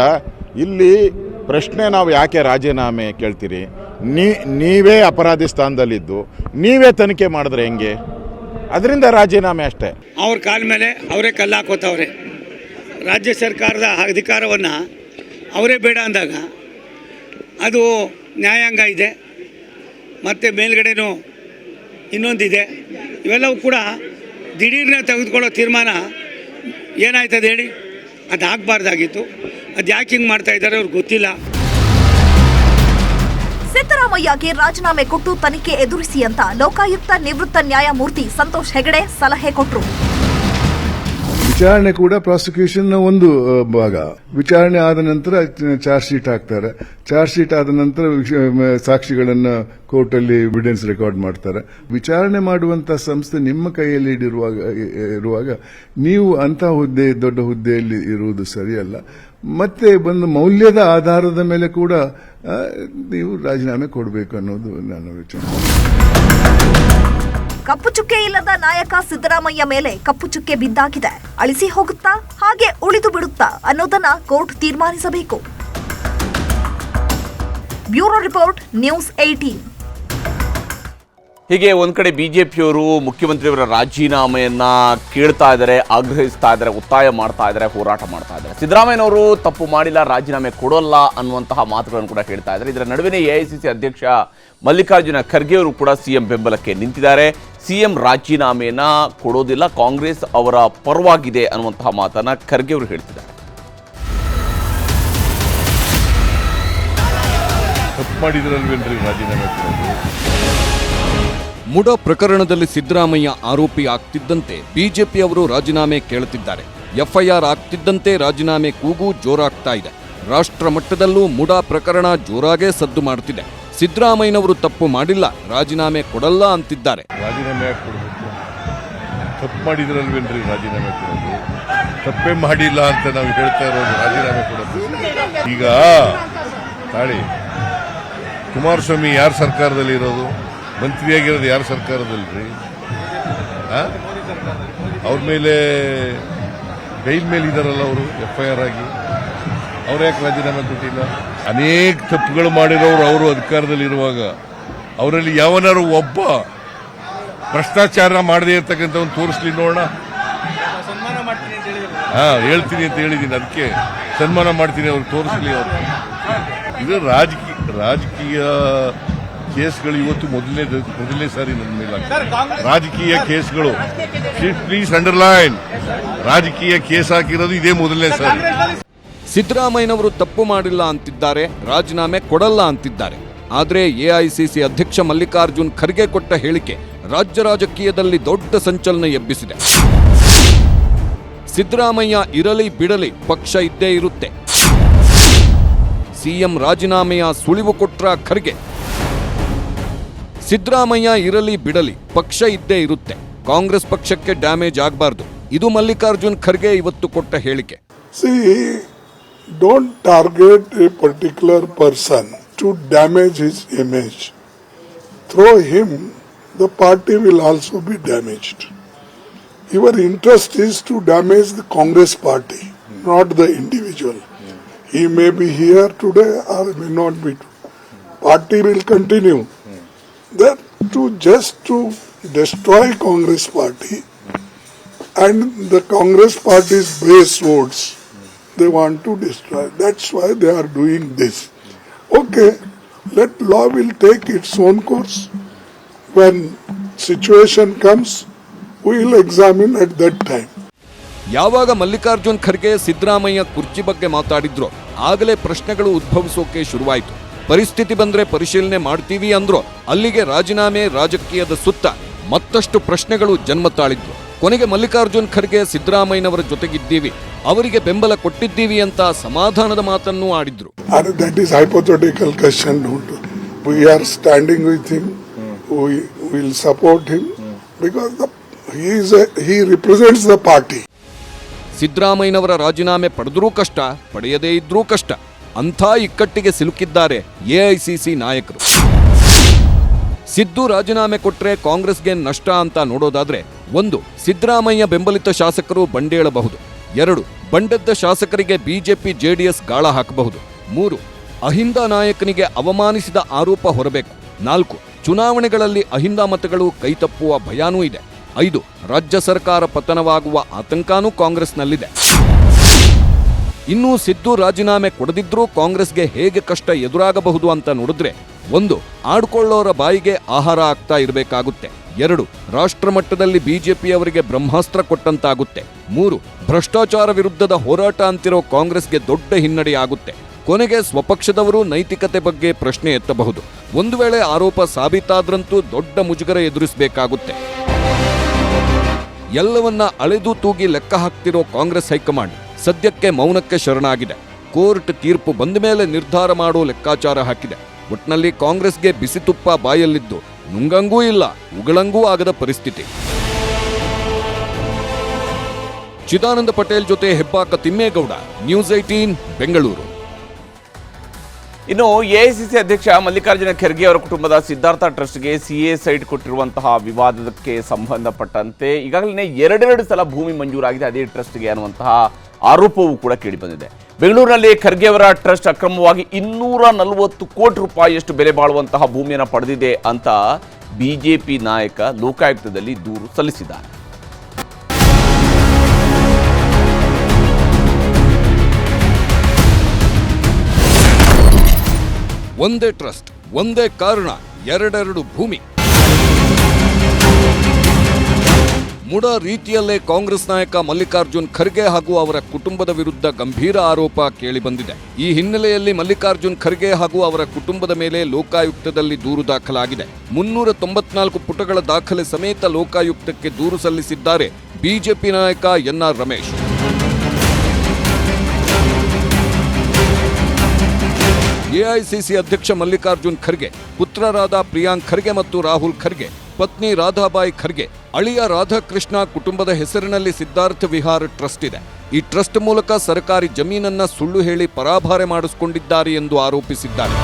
ಇಲ್ಲಿ ಪ್ರಶ್ನೆ ನಾವು ಯಾಕೆ ರಾಜೀನಾಮೆ ಕೇಳ್ತೀರಿ? ನೀ, ನೀವೇ ಅಪರಾಧಿ ಸ್ಥಾನದಲ್ಲಿದ್ದು, ನೀವೇ ತನಿಖೆ ಮಾಡಿದ್ರೆ ಹೆಂಗೆ? ಅದರಿಂದ ರಾಜೀನಾಮೆ ಅಷ್ಟೇ. ಅವ್ರ ಕಾಲ ಮೇಲೆ ಅವರೇ ಕಲ್ಲು ಹಾಕೋತವ್ರೆ ರಾಜ್ಯ ಸರ್ಕಾರದ ಅಧಿಕಾರವನ್ನು ಅವರೇ ಬೇಡ ಅಂದಾಗ ಅದು ನ್ಯಾಯಾಂಗ ಇದೆ, ಮತ್ತು ಮೇಲ್ಗಡೆನೂ ಇನ್ನೊಂದಿದೆ. ಇವೆಲ್ಲವೂ ಕೂಡ ದಿಢೀರ್ನ ತೆಗೆದುಕೊಳ್ಳೋ ತೀರ್ಮಾನ ಏನಾಯ್ತದೆ ಹೇಳಿ? ಅದು ಆಗಬಾರ್ದಾಗಿತ್ತು ಅದು ಯಾಕೆ ಹಿಂಗೆ ಮಾಡ್ತಾ ಇದ್ದಾರೆ ಅವ್ರಿಗೆ ಗೊತ್ತಿಲ್ಲ. ಸಿದ್ದರಾಮಯ್ಯಗೆ ರಾಜೀನಾಮೆ ಕೊಟ್ಟು ತನಿಖೆ ಎದುರಿಸಿ ಅಂತ ಲೋಕಾಯುಕ್ತ ನಿವೃತ್ತ ನ್ಯಾಯಮೂರ್ತಿ ಸಂತೋಷ್ ಹೆಗಡೆ ಸಲಹೆ ಕೊಟ್ಟರು ವಿಚಾರಣೆ ಕೂಡ ಪ್ರಾಸಿಕ್ಯೂಷನ್ ಒಂದು ಭಾಗ. ವಿಚಾರಣೆ ಆದ ನಂತರ ಚಾರ್ಜ್ ಶೀಟ್ ಹಾಕ್ತಾರೆ. ಚಾರ್ಜ್ ಶೀಟ್ ಆದ ನಂತರ ಸಾಕ್ಷಿಗಳನ್ನು ಕೋರ್ಟಲ್ಲಿ ಎವಿಡೆನ್ಸ್ ರೆಕಾರ್ಡ್ ಮಾಡ್ತಾರೆ. ವಿಚಾರಣೆ ಮಾಡುವಂತಹ ಸಂಸ್ಥೆ ನಿಮ್ಮ ಕೈಯಲ್ಲಿ ಇಡಿರುವಾಗ ಇರುವಾಗ ನೀವು ಅಂತಹ ಹುದ್ದೆ, ದೊಡ್ಡ ಹುದ್ದೆಯಲ್ಲಿ ಇರುವುದು ಸರಿಯಲ್ಲ. ಮತ್ತೆ ಒಂದು ಮೌಲ್ಯದ ಆಧಾರದ ಮೇಲೆ ಕೂಡ ನೀವು ರಾಜೀನಾಮೆ ಕೊಡಬೇಕು ಅನ್ನೋದು ನನ್ನ ವಿಚಾರ. ಕಪ್ಪು ಚುಕ್ಕೆ ಇಲ್ಲದ ನಾಯಕ ಸಿದ್ದರಾಮಯ್ಯ ಮೇಲೆ ಕಪ್ಪು ಚುಕ್ಕೆ ಬಿದ್ದಾಗಿದೆ. ಅಳಿಸಿ ಹೋಗುತ್ತಾ, ಹಾಗೆ ಉಳಿದು ಬಿಡುತ್ತಾ ಅನ್ನೋದನ್ನ ಕೋರ್ಟ್ ತೀರ್ಮಾನಿಸಬೇಕು. ಬ್ಯೂರೋ ರಿಪೋರ್ಟ್, ನ್ಯೂಸ್ ಏಟೀನ್ ಹೀಗೆ ಒಂದು ಕಡೆ ಬಿ ಜೆ ಪಿಯವರು ಮುಖ್ಯಮಂತ್ರಿಯವರ ರಾಜೀನಾಮೆಯನ್ನು ಕೇಳ್ತಾ ಇದ್ದಾರೆ, ಆಗ್ರಹಿಸ್ತಾ ಇದ್ದಾರೆ, ಒತ್ತಾಯ ಮಾಡ್ತಾ ಇದ್ದಾರೆ, ಹೋರಾಟ ಮಾಡ್ತಾ ಇದ್ದಾರೆ. ಸಿದ್ದರಾಮಯ್ಯನವರು ತಪ್ಪು ಮಾಡಿಲ್ಲ, ರಾಜೀನಾಮೆ ಕೊಡೋಲ್ಲ ಅನ್ನುವಂತಹ ಮಾತುಗಳನ್ನು ಕೂಡ ಹೇಳ್ತಾ ಇದ್ದಾರೆ. ಇದರ ನಡುವೆನೇ ಎಐಸಿಸಿ ಅಧ್ಯಕ್ಷ ಮಲ್ಲಿಕಾರ್ಜುನ ಖರ್ಗೆ ಅವರು ಕೂಡ ಸಿಎಂ ಬೆಂಬಲಕ್ಕೆ ನಿಂತಿದ್ದಾರೆ. ಸಿಎಂ ರಾಜೀನಾಮೆಯನ್ನ ಕೊಡೋದಿಲ್ಲ, ಕಾಂಗ್ರೆಸ್ ಅವರ ಪರವಾಗಿದೆ ಅನ್ನುವಂತಹ ಮಾತನ್ನ ಖರ್ಗೆ ಅವರು ಹೇಳ್ತಿದ್ದಾರೆ. ತಪ್ಪು ಮಾಡಿದ್ರಲ್ವೇನ್ರಿ ರಾಜೀನಾಮೆ ಮುಡ ಪ್ರಕರಣದಲ್ಲಿ ಸಿದ್ದರಾಮಯ್ಯ ಆರೋಪಿ ಆಗ್ತಿದ್ದಂತೆ ಬಿಜೆಪಿ ಅವರು ರಾಜೀನಾಮೆ ಕೇಳುತ್ತಿದ್ದಾರೆ. ಎಫ್ಐಆರ್ ಆಗ್ತಿದ್ದಂತೆ ರಾಜೀನಾಮೆ ಕೂಗು ಜೋರಾಗ್ತಾ ಇದೆ. ರಾಷ್ಟ್ರ ಮಟ್ಟದಲ್ಲೂ ಮುಡ ಪ್ರಕರಣ ಜೋರಾಗೇ ಸದ್ದು ಮಾಡುತ್ತಿದೆ ಸಿದ್ದರಾಮಯ್ಯನವರು ತಪ್ಪು ಮಾಡಿಲ್ಲ, ರಾಜೀನಾಮೆ ಕೊಡಲ್ಲ ಅಂತಿದ್ದಾರೆ. ರಾಜೀನಾಮೆ ತಪ್ಪು ಮಾಡಿದ್ರಲ್ವೇನ್ರಿ ರಾಜೀನಾಮೆ ಕೊಡೋದು? ತಪ್ಪೇ ಮಾಡಿಲ್ಲ ಅಂತ ನಾವು ಹೇಳ್ತಾ ಇರೋದು ರಾಜೀನಾಮೆ ಕೊಡೋದು. ಈಗ ತಾಳಿ, ಕುಮಾರಸ್ವಾಮಿ ಯಾರ ಸರ್ಕಾರದಲ್ಲಿ ಇರೋದು? ಮಂತ್ರಿಯಾಗಿರೋದು ಯಾರ ಸರ್ಕಾರದಲ್ಲಿ ಅವ್ರ ಮೇಲೆ ಬೈಲ್ ಮೇಲೆ ಇದಾರಲ್ಲ ಅವರು ಎಫ್ ಐ ಆರ್ ಆಗಿ. ಅವ್ರು ಯಾಕೆ ರಾಜೀನಾಮೆ ಕೊಟ್ಟಿಲ್ಲ? ಅನೇಕ ತಪ್ಪುಗಳು ಮಾಡಿರೋರು ಅವರು ಅಧಿಕಾರದಲ್ಲಿರುವಾಗ ಅವರಲ್ಲಿ ಯಾವನಾರು ಒಬ್ಬ ಭ್ರಷ್ಟಾಚಾರ ಮಾಡದೇ ಇರ್ತಕ್ಕಂಥ ಒಂದು ತೋರಿಸ್ಲಿ ನೋಡೋಣ. ಹಾ ಹೇಳ್ತೀನಿ ಅಂತ ಹೇಳಿದ್ದೀನಿ ಅದಕ್ಕೆ ಸನ್ಮಾನ ಮಾಡ್ತೀನಿ ಅವ್ರು ತೋರಿಸ್ಲಿ ಅವರು. ಇದು ರಾಜಕೀಯ ರಾಜಕೀಯ ಕೇಸ್ಗಳು ಇವತ್ತು ಮೊದಲನೇ ಮೊದಲನೇ ಸಾರಿ ನನ್ನ ಮೇಲೆ. ರಾಜಕೀಯ ಕೇಸ್ಗಳು. ಪ್ಲೀಸ್ ಅಂಡರ್ಲೈನ್ ರಾಜಕೀಯ ಕೇಸ್ ಹಾಕಿರೋದು ಇದೇ ಮೊದಲನೇ ಸಾರಿ. ಸಿದ್ದರಾಮಯ್ಯನವರು ತಪ್ಪು ಮಾಡಿಲ್ಲ ಅಂತಿದ್ದಾರೆ ರಾಜೀನಾಮೆ ಕೊಡಲ್ಲ ಅಂತಿದ್ದಾರೆ. ಆದರೆ ಎಐಸಿಸಿ ಅಧ್ಯಕ್ಷ ಮಲ್ಲಿಕಾರ್ಜುನ್ ಖರ್ಗೆ ಕೊಟ್ಟ ಹೇಳಿಕೆ ರಾಜ್ಯ ರಾಜಕೀಯದಲ್ಲಿ ದೊಡ್ಡ ಸಂಚಲನ ಎಬ್ಬಿಸಿದೆ. ಸಿದ್ದರಾಮಯ್ಯ ಇರಲಿ ಬಿಡಲಿ ಪಕ್ಷ ಇದ್ದೇ ಇರುತ್ತೆ. ಸಿಎಂ ರಾಜೀನಾಮೆಯ ಸುಳಿವು ಕೊಟ್ರ ಖರ್ಗೆ ಸಿದ್ದರಾಮಯ್ಯ ಇರಲಿ ಬಿಡಲಿ ಪಕ್ಷ ಇದ್ದೇ ಇರುತ್ತೆ ಕಾಂಗ್ರೆಸ್ ಪಕ್ಷಕ್ಕೆ ಡ್ಯಾಮೇಜ್ ಆಗಬಾರ್ದು ಇದು ಮಲ್ಲಿಕಾರ್ಜುನ್ ಖರ್ಗೆ ಇವತ್ತು ಕೊಟ್ಟ ಹೇಳಿಕೆ See, don't target a particular person to damage his image. Through him, the party will also be damaged. Your interest is to damage the Congress party, not the individual. He may be here today or may not be. party will continue. That to just to destroy Congress party and the Congress party's base votes, they want to destroy. That's why they are doing this. Okay, let law will take its own course. When situation comes, we will examine at that time. ಯಾವಾಗ ಮಲ್ಲಿಕಾರ್ಜುನ್ ಖರ್ಗೆ ಸಿದ್ದರಾಮಯ್ಯ ಕುರ್ಚಿ ಬಗ್ಗೆ ಮಾತಾಡಿದ್ರು ಆಗಲೇ ಪ್ರಶ್ನೆಗಳು ಉದ್ಭವಿಸೋಕೆ ಶುರುವಾಯಿತು ಪರಿಸ್ಥಿತಿ ಬಂದರೆ ಪರಿಶೀಲನೆ ಮಾಡ್ತೀವಿ ಅಂದ್ರು ಅಲ್ಲಿಗೆ ರಾಜೀನಾಮೆ ರಾಜಕೀಯದ ಸುತ್ತ ಮತ್ತಷ್ಟು ಪ್ರಶ್ನೆಗಳು ಜನ್ಮ ತಾಳಿದ್ವು ಕೊನೆಗೆ ಮಲ್ಲಿಕಾರ್ಜುನ್ ಖರ್ಗೆ ಸಿದ್ದರಾಮಯ್ಯನವರ ಜೊತೆಗಿದ್ದೀವಿ. ಅವರಿಗೆ ಬೆಂಬಲ ಕೊಟ್ಟಿದ್ದೀವಿ ಅಂತ ಸಮಾಧಾನದ ಮಾತನ್ನು ಆಡಿದ್ರು. ಸಿದ್ದರಾಮಯ್ಯನವರ ರಾಜೀನಾಮೆ ಪಡೆದರೂ ಕಷ್ಟ ಪಡೆಯದೇ ಇದ್ರೂ ಕಷ್ಟ. ಅಂಥ ಇಕ್ಕಟ್ಟಿಗೆ ಸಿಲುಕಿದ್ದಾರೆ ಎಐಸಿಸಿ ನಾಯಕರು. ಸಿದ್ದು ರಾಜೀನಾಮೆ ಕೊಟ್ಟರೆ ಕಾಂಗ್ರೆಸ್ಗೆ ನಷ್ಟ ಅಂತ ನೋಡೋದಾದ್ರೆ ಒಂದು, ಸಿದ್ದರಾಮಯ್ಯ ಬೆಂಬಲಿತ ಶಾಸಕರು ಬಂಡೇಳಬಹುದು. ಎರಡು, ಬಂಡೆದ್ದ ಶಾಸಕರಿಗೆ ಬಿಜೆಪಿ ಜೆಡಿಎಸ್ ಗಾಳ ಹಾಕಬಹುದು. ಮೂರು, ಅಹಿಂದ ನಾಯಕನಿಗೆ ಅವಮಾನಿಸಿದ ಆರೋಪ ಹೊರಬೇಕು. ನಾಲ್ಕು, ಚುನಾವಣೆಗಳಲ್ಲಿ ಅಹಿಂದ ಮತಗಳು ಕೈತಪ್ಪುವ ಭಯಾನೂ ಇದೆ. ಐದು, ರಾಜ್ಯ ಸರ್ಕಾರ ಪತನವಾಗುವ ಆತಂಕನೂ ಕಾಂಗ್ರೆಸ್ನಲ್ಲಿದೆ. ಇನ್ನು ಸಿದ್ದು ರಾಜೀನಾಮೆ ಕೊಡದಿದ್ರೂ ಕಾಂಗ್ರೆಸ್ಗೆ ಹೇಗೆ ಕಷ್ಟ ಎದುರಾಗಬಹುದು ಅಂತ ನೋಡಿದ್ರೆ ಒಂದು, ಆಡ್ಕೊಳ್ಳೋರ ಬಾಯಿಗೆ ಆಹಾರ ಆಗ್ತಾ ಇರಬೇಕಾಗುತ್ತೆ. ಎರಡು ರಾಷ್ಟ್ರ ಮಟ್ಟದಲ್ಲಿ ಬಿಜೆಪಿಯವರಿಗೆ ಬ್ರಹ್ಮಾಸ್ತ್ರ ಕೊಟ್ಟಂತಾಗುತ್ತೆ. ಮೂರು, ಭ್ರಷ್ಟಾಚಾರ ವಿರುದ್ಧದ ಹೋರಾಟ ಅಂತಿರೋ ಕಾಂಗ್ರೆಸ್ಗೆ ದೊಡ್ಡ ಹಿನ್ನಡೆಯಾಗುತ್ತೆ ಕೊನೆಗೆ ಸ್ವಪಕ್ಷದವರು ನೈತಿಕತೆ ಬಗ್ಗೆ ಪ್ರಶ್ನೆ ಎತ್ತಬಹುದು. ಒಂದು ವೇಳೆ ಆರೋಪ ಸಾಬೀತಾದ್ರಂತೂ ದೊಡ್ಡ ಮುಜುಗರ ಎದುರಿಸಬೇಕಾಗುತ್ತೆ. ಎಲ್ಲವನ್ನ ಅಳೆದು ತೂಗಿ ಲೆಕ್ಕ ಹಾಕ್ತಿರೋ ಕಾಂಗ್ರೆಸ್ ಹೈಕಮಾಂಡ್ ಸದ್ಯಕ್ಕೆ ಮೌನಕ್ಕೆ ಶರಣಾಗಿದೆ. ಕೋರ್ಟ್ ತೀರ್ಪು ಬಂದ ಮೇಲೆ ನಿರ್ಧಾರ ಮಾಡೋ ಲೆಕ್ಕಾಚಾರ ಹಾಕಿದೆ. ಒಟ್ನಲ್ಲಿ ಕಾಂಗ್ರೆಸ್ಗೆ ಬಿಸಿ ತುಪ್ಪ ಬಾಯಲ್ಲಿದ್ದು ನುಂಗಂಗೂ ಇಲ್ಲ, ಉಗಳಂಗೂ ಆಗದ ಪರಿಸ್ಥಿತಿ. ಚಿದಾನಂದ ಪಟೇಲ್ ಜೊತೆ ಹೆಬ್ಬಾಕ ತಿಮ್ಮೇಗೌಡ, ನ್ಯೂಸ್ ಏಟೀನ್ ಬೆಂಗಳೂರು. ಇನ್ನು ಎಐಸಿಸಿ ಅಧ್ಯಕ್ಷ ಮಲ್ಲಿಕಾರ್ಜುನ ಖರ್ಗೆ ಅವರ ಕುಟುಂಬದ ಸಿದ್ಧಾರ್ಥ ಟ್ರಸ್ಟ್ಗೆ ಸಿಎ ಸೈಟ್ ಕೊಟ್ಟಿರುವಂತಹ ವಿವಾದಕ್ಕೆ ಸಂಬಂಧಪಟ್ಟಂತೆ ಈಗಾಗಲೇ ಎರಡೆರಡು ಸಲ ಭೂಮಿ ಮಂಜೂರಾಗಿದೆ. ಅದೇ ಟ್ರಸ್ಟ್ಗೆ ಅನ್ನುವಂತಹ ಆರೋಪವೂ ಕೂಡ ಕೇಳಿಬಂದಿದೆ ಬೆಂಗಳೂರಿನಲ್ಲಿ ಖರ್ಗೆ ಅವರ ಟ್ರಸ್ಟ್ ಅಕ್ರಮವಾಗಿ ಇನ್ನೂರ ನಲವತ್ತು ಕೋಟಿ ರೂಪಾಯಿಯಷ್ಟು ಬೆಲೆ ಬಾಳುವಂತಹ ಭೂಮಿಯನ್ನು ಪಡೆದಿದೆ ಅಂತ ಬಿಜೆಪಿ ನಾಯಕ ಲೋಕಾಯುಕ್ತದಲ್ಲಿ ದೂರು ಸಲ್ಲಿಸಿದ್ದಾರೆ. ಒಂದೇ ಟ್ರಸ್ಟ್, ಒಂದೇ ಕಾರಣ, ಎರಡೆರಡು ಭೂಮಿ. ಮುಡ ರೀತಿಯಲ್ಲೇ ಕಾಂಗ್ರೆಸ್ ನಾಯಕ ಮಲ್ಲಿಕಾರ್ಜುನ್ ಖರ್ಗೆ ಹಾಗೂ ಅವರ ಕುಟುಂಬದ ವಿರುದ್ಧ ಗಂಭೀರ ಆರೋಪ ಕೇಳಿಬಂದಿದೆ. ಈ ಹಿನ್ನೆಲೆಯಲ್ಲಿ ಮಲ್ಲಿಕಾರ್ಜುನ್ ಖರ್ಗೆ ಹಾಗೂ ಅವರ ಕುಟುಂಬದ ಮೇಲೆ ಲೋಕಾಯುಕ್ತದಲ್ಲಿ ದೂರು ದಾಖಲಾಗಿದೆ. ಮುನ್ನೂರ ತೊಂಬತ್ನಾಲ್ಕು ಪುಟಗಳ ದಾಖಲೆ ಸಮೇತ ಲೋಕಾಯುಕ್ತಕ್ಕೆ ದೂರು ಸಲ್ಲಿಸಿದ್ದಾರೆ ಬಿಜೆಪಿ ನಾಯಕ ಎನ್ಆರ್ ರಮೇಶ್. ಎಐಸಿಸಿ ಅಧ್ಯಕ್ಷ ಮಲ್ಲಿಕಾರ್ಜುನ್ ಖರ್ಗೆ, ಪುತ್ರರಾದ ಪ್ರಿಯಾಂಕ್ ಖರ್ಗೆ ಮತ್ತು ರಾಹುಲ್ ಖರ್ಗೆ ಪತ್ನಿ ರಾಧಾಬಾಯಿ ಖರ್ಗೆ ಅಳಿಯ ರಾಧಾಕೃಷ್ಣ ಕುಟುಂಬದ ಹೆಸರಿನಲ್ಲಿ ಸಿದ್ಧಾರ್ಥ ವಿಹಾರ್ ಟ್ರಸ್ಟ್ ಇದೆ. ಈ ಟ್ರಸ್ಟ್ ಮೂಲಕ ಸರ್ಕಾರಿ ಜಮೀನನ್ನ ಸುಳ್ಳು ಹೇಳಿ ಪರಾಭಾರೆ ಮಾಡಿಸಿಕೊಂಡಿದ್ದಾರೆ ಎಂದು ಆರೋಪಿಸಿದ್ದಾರೆ.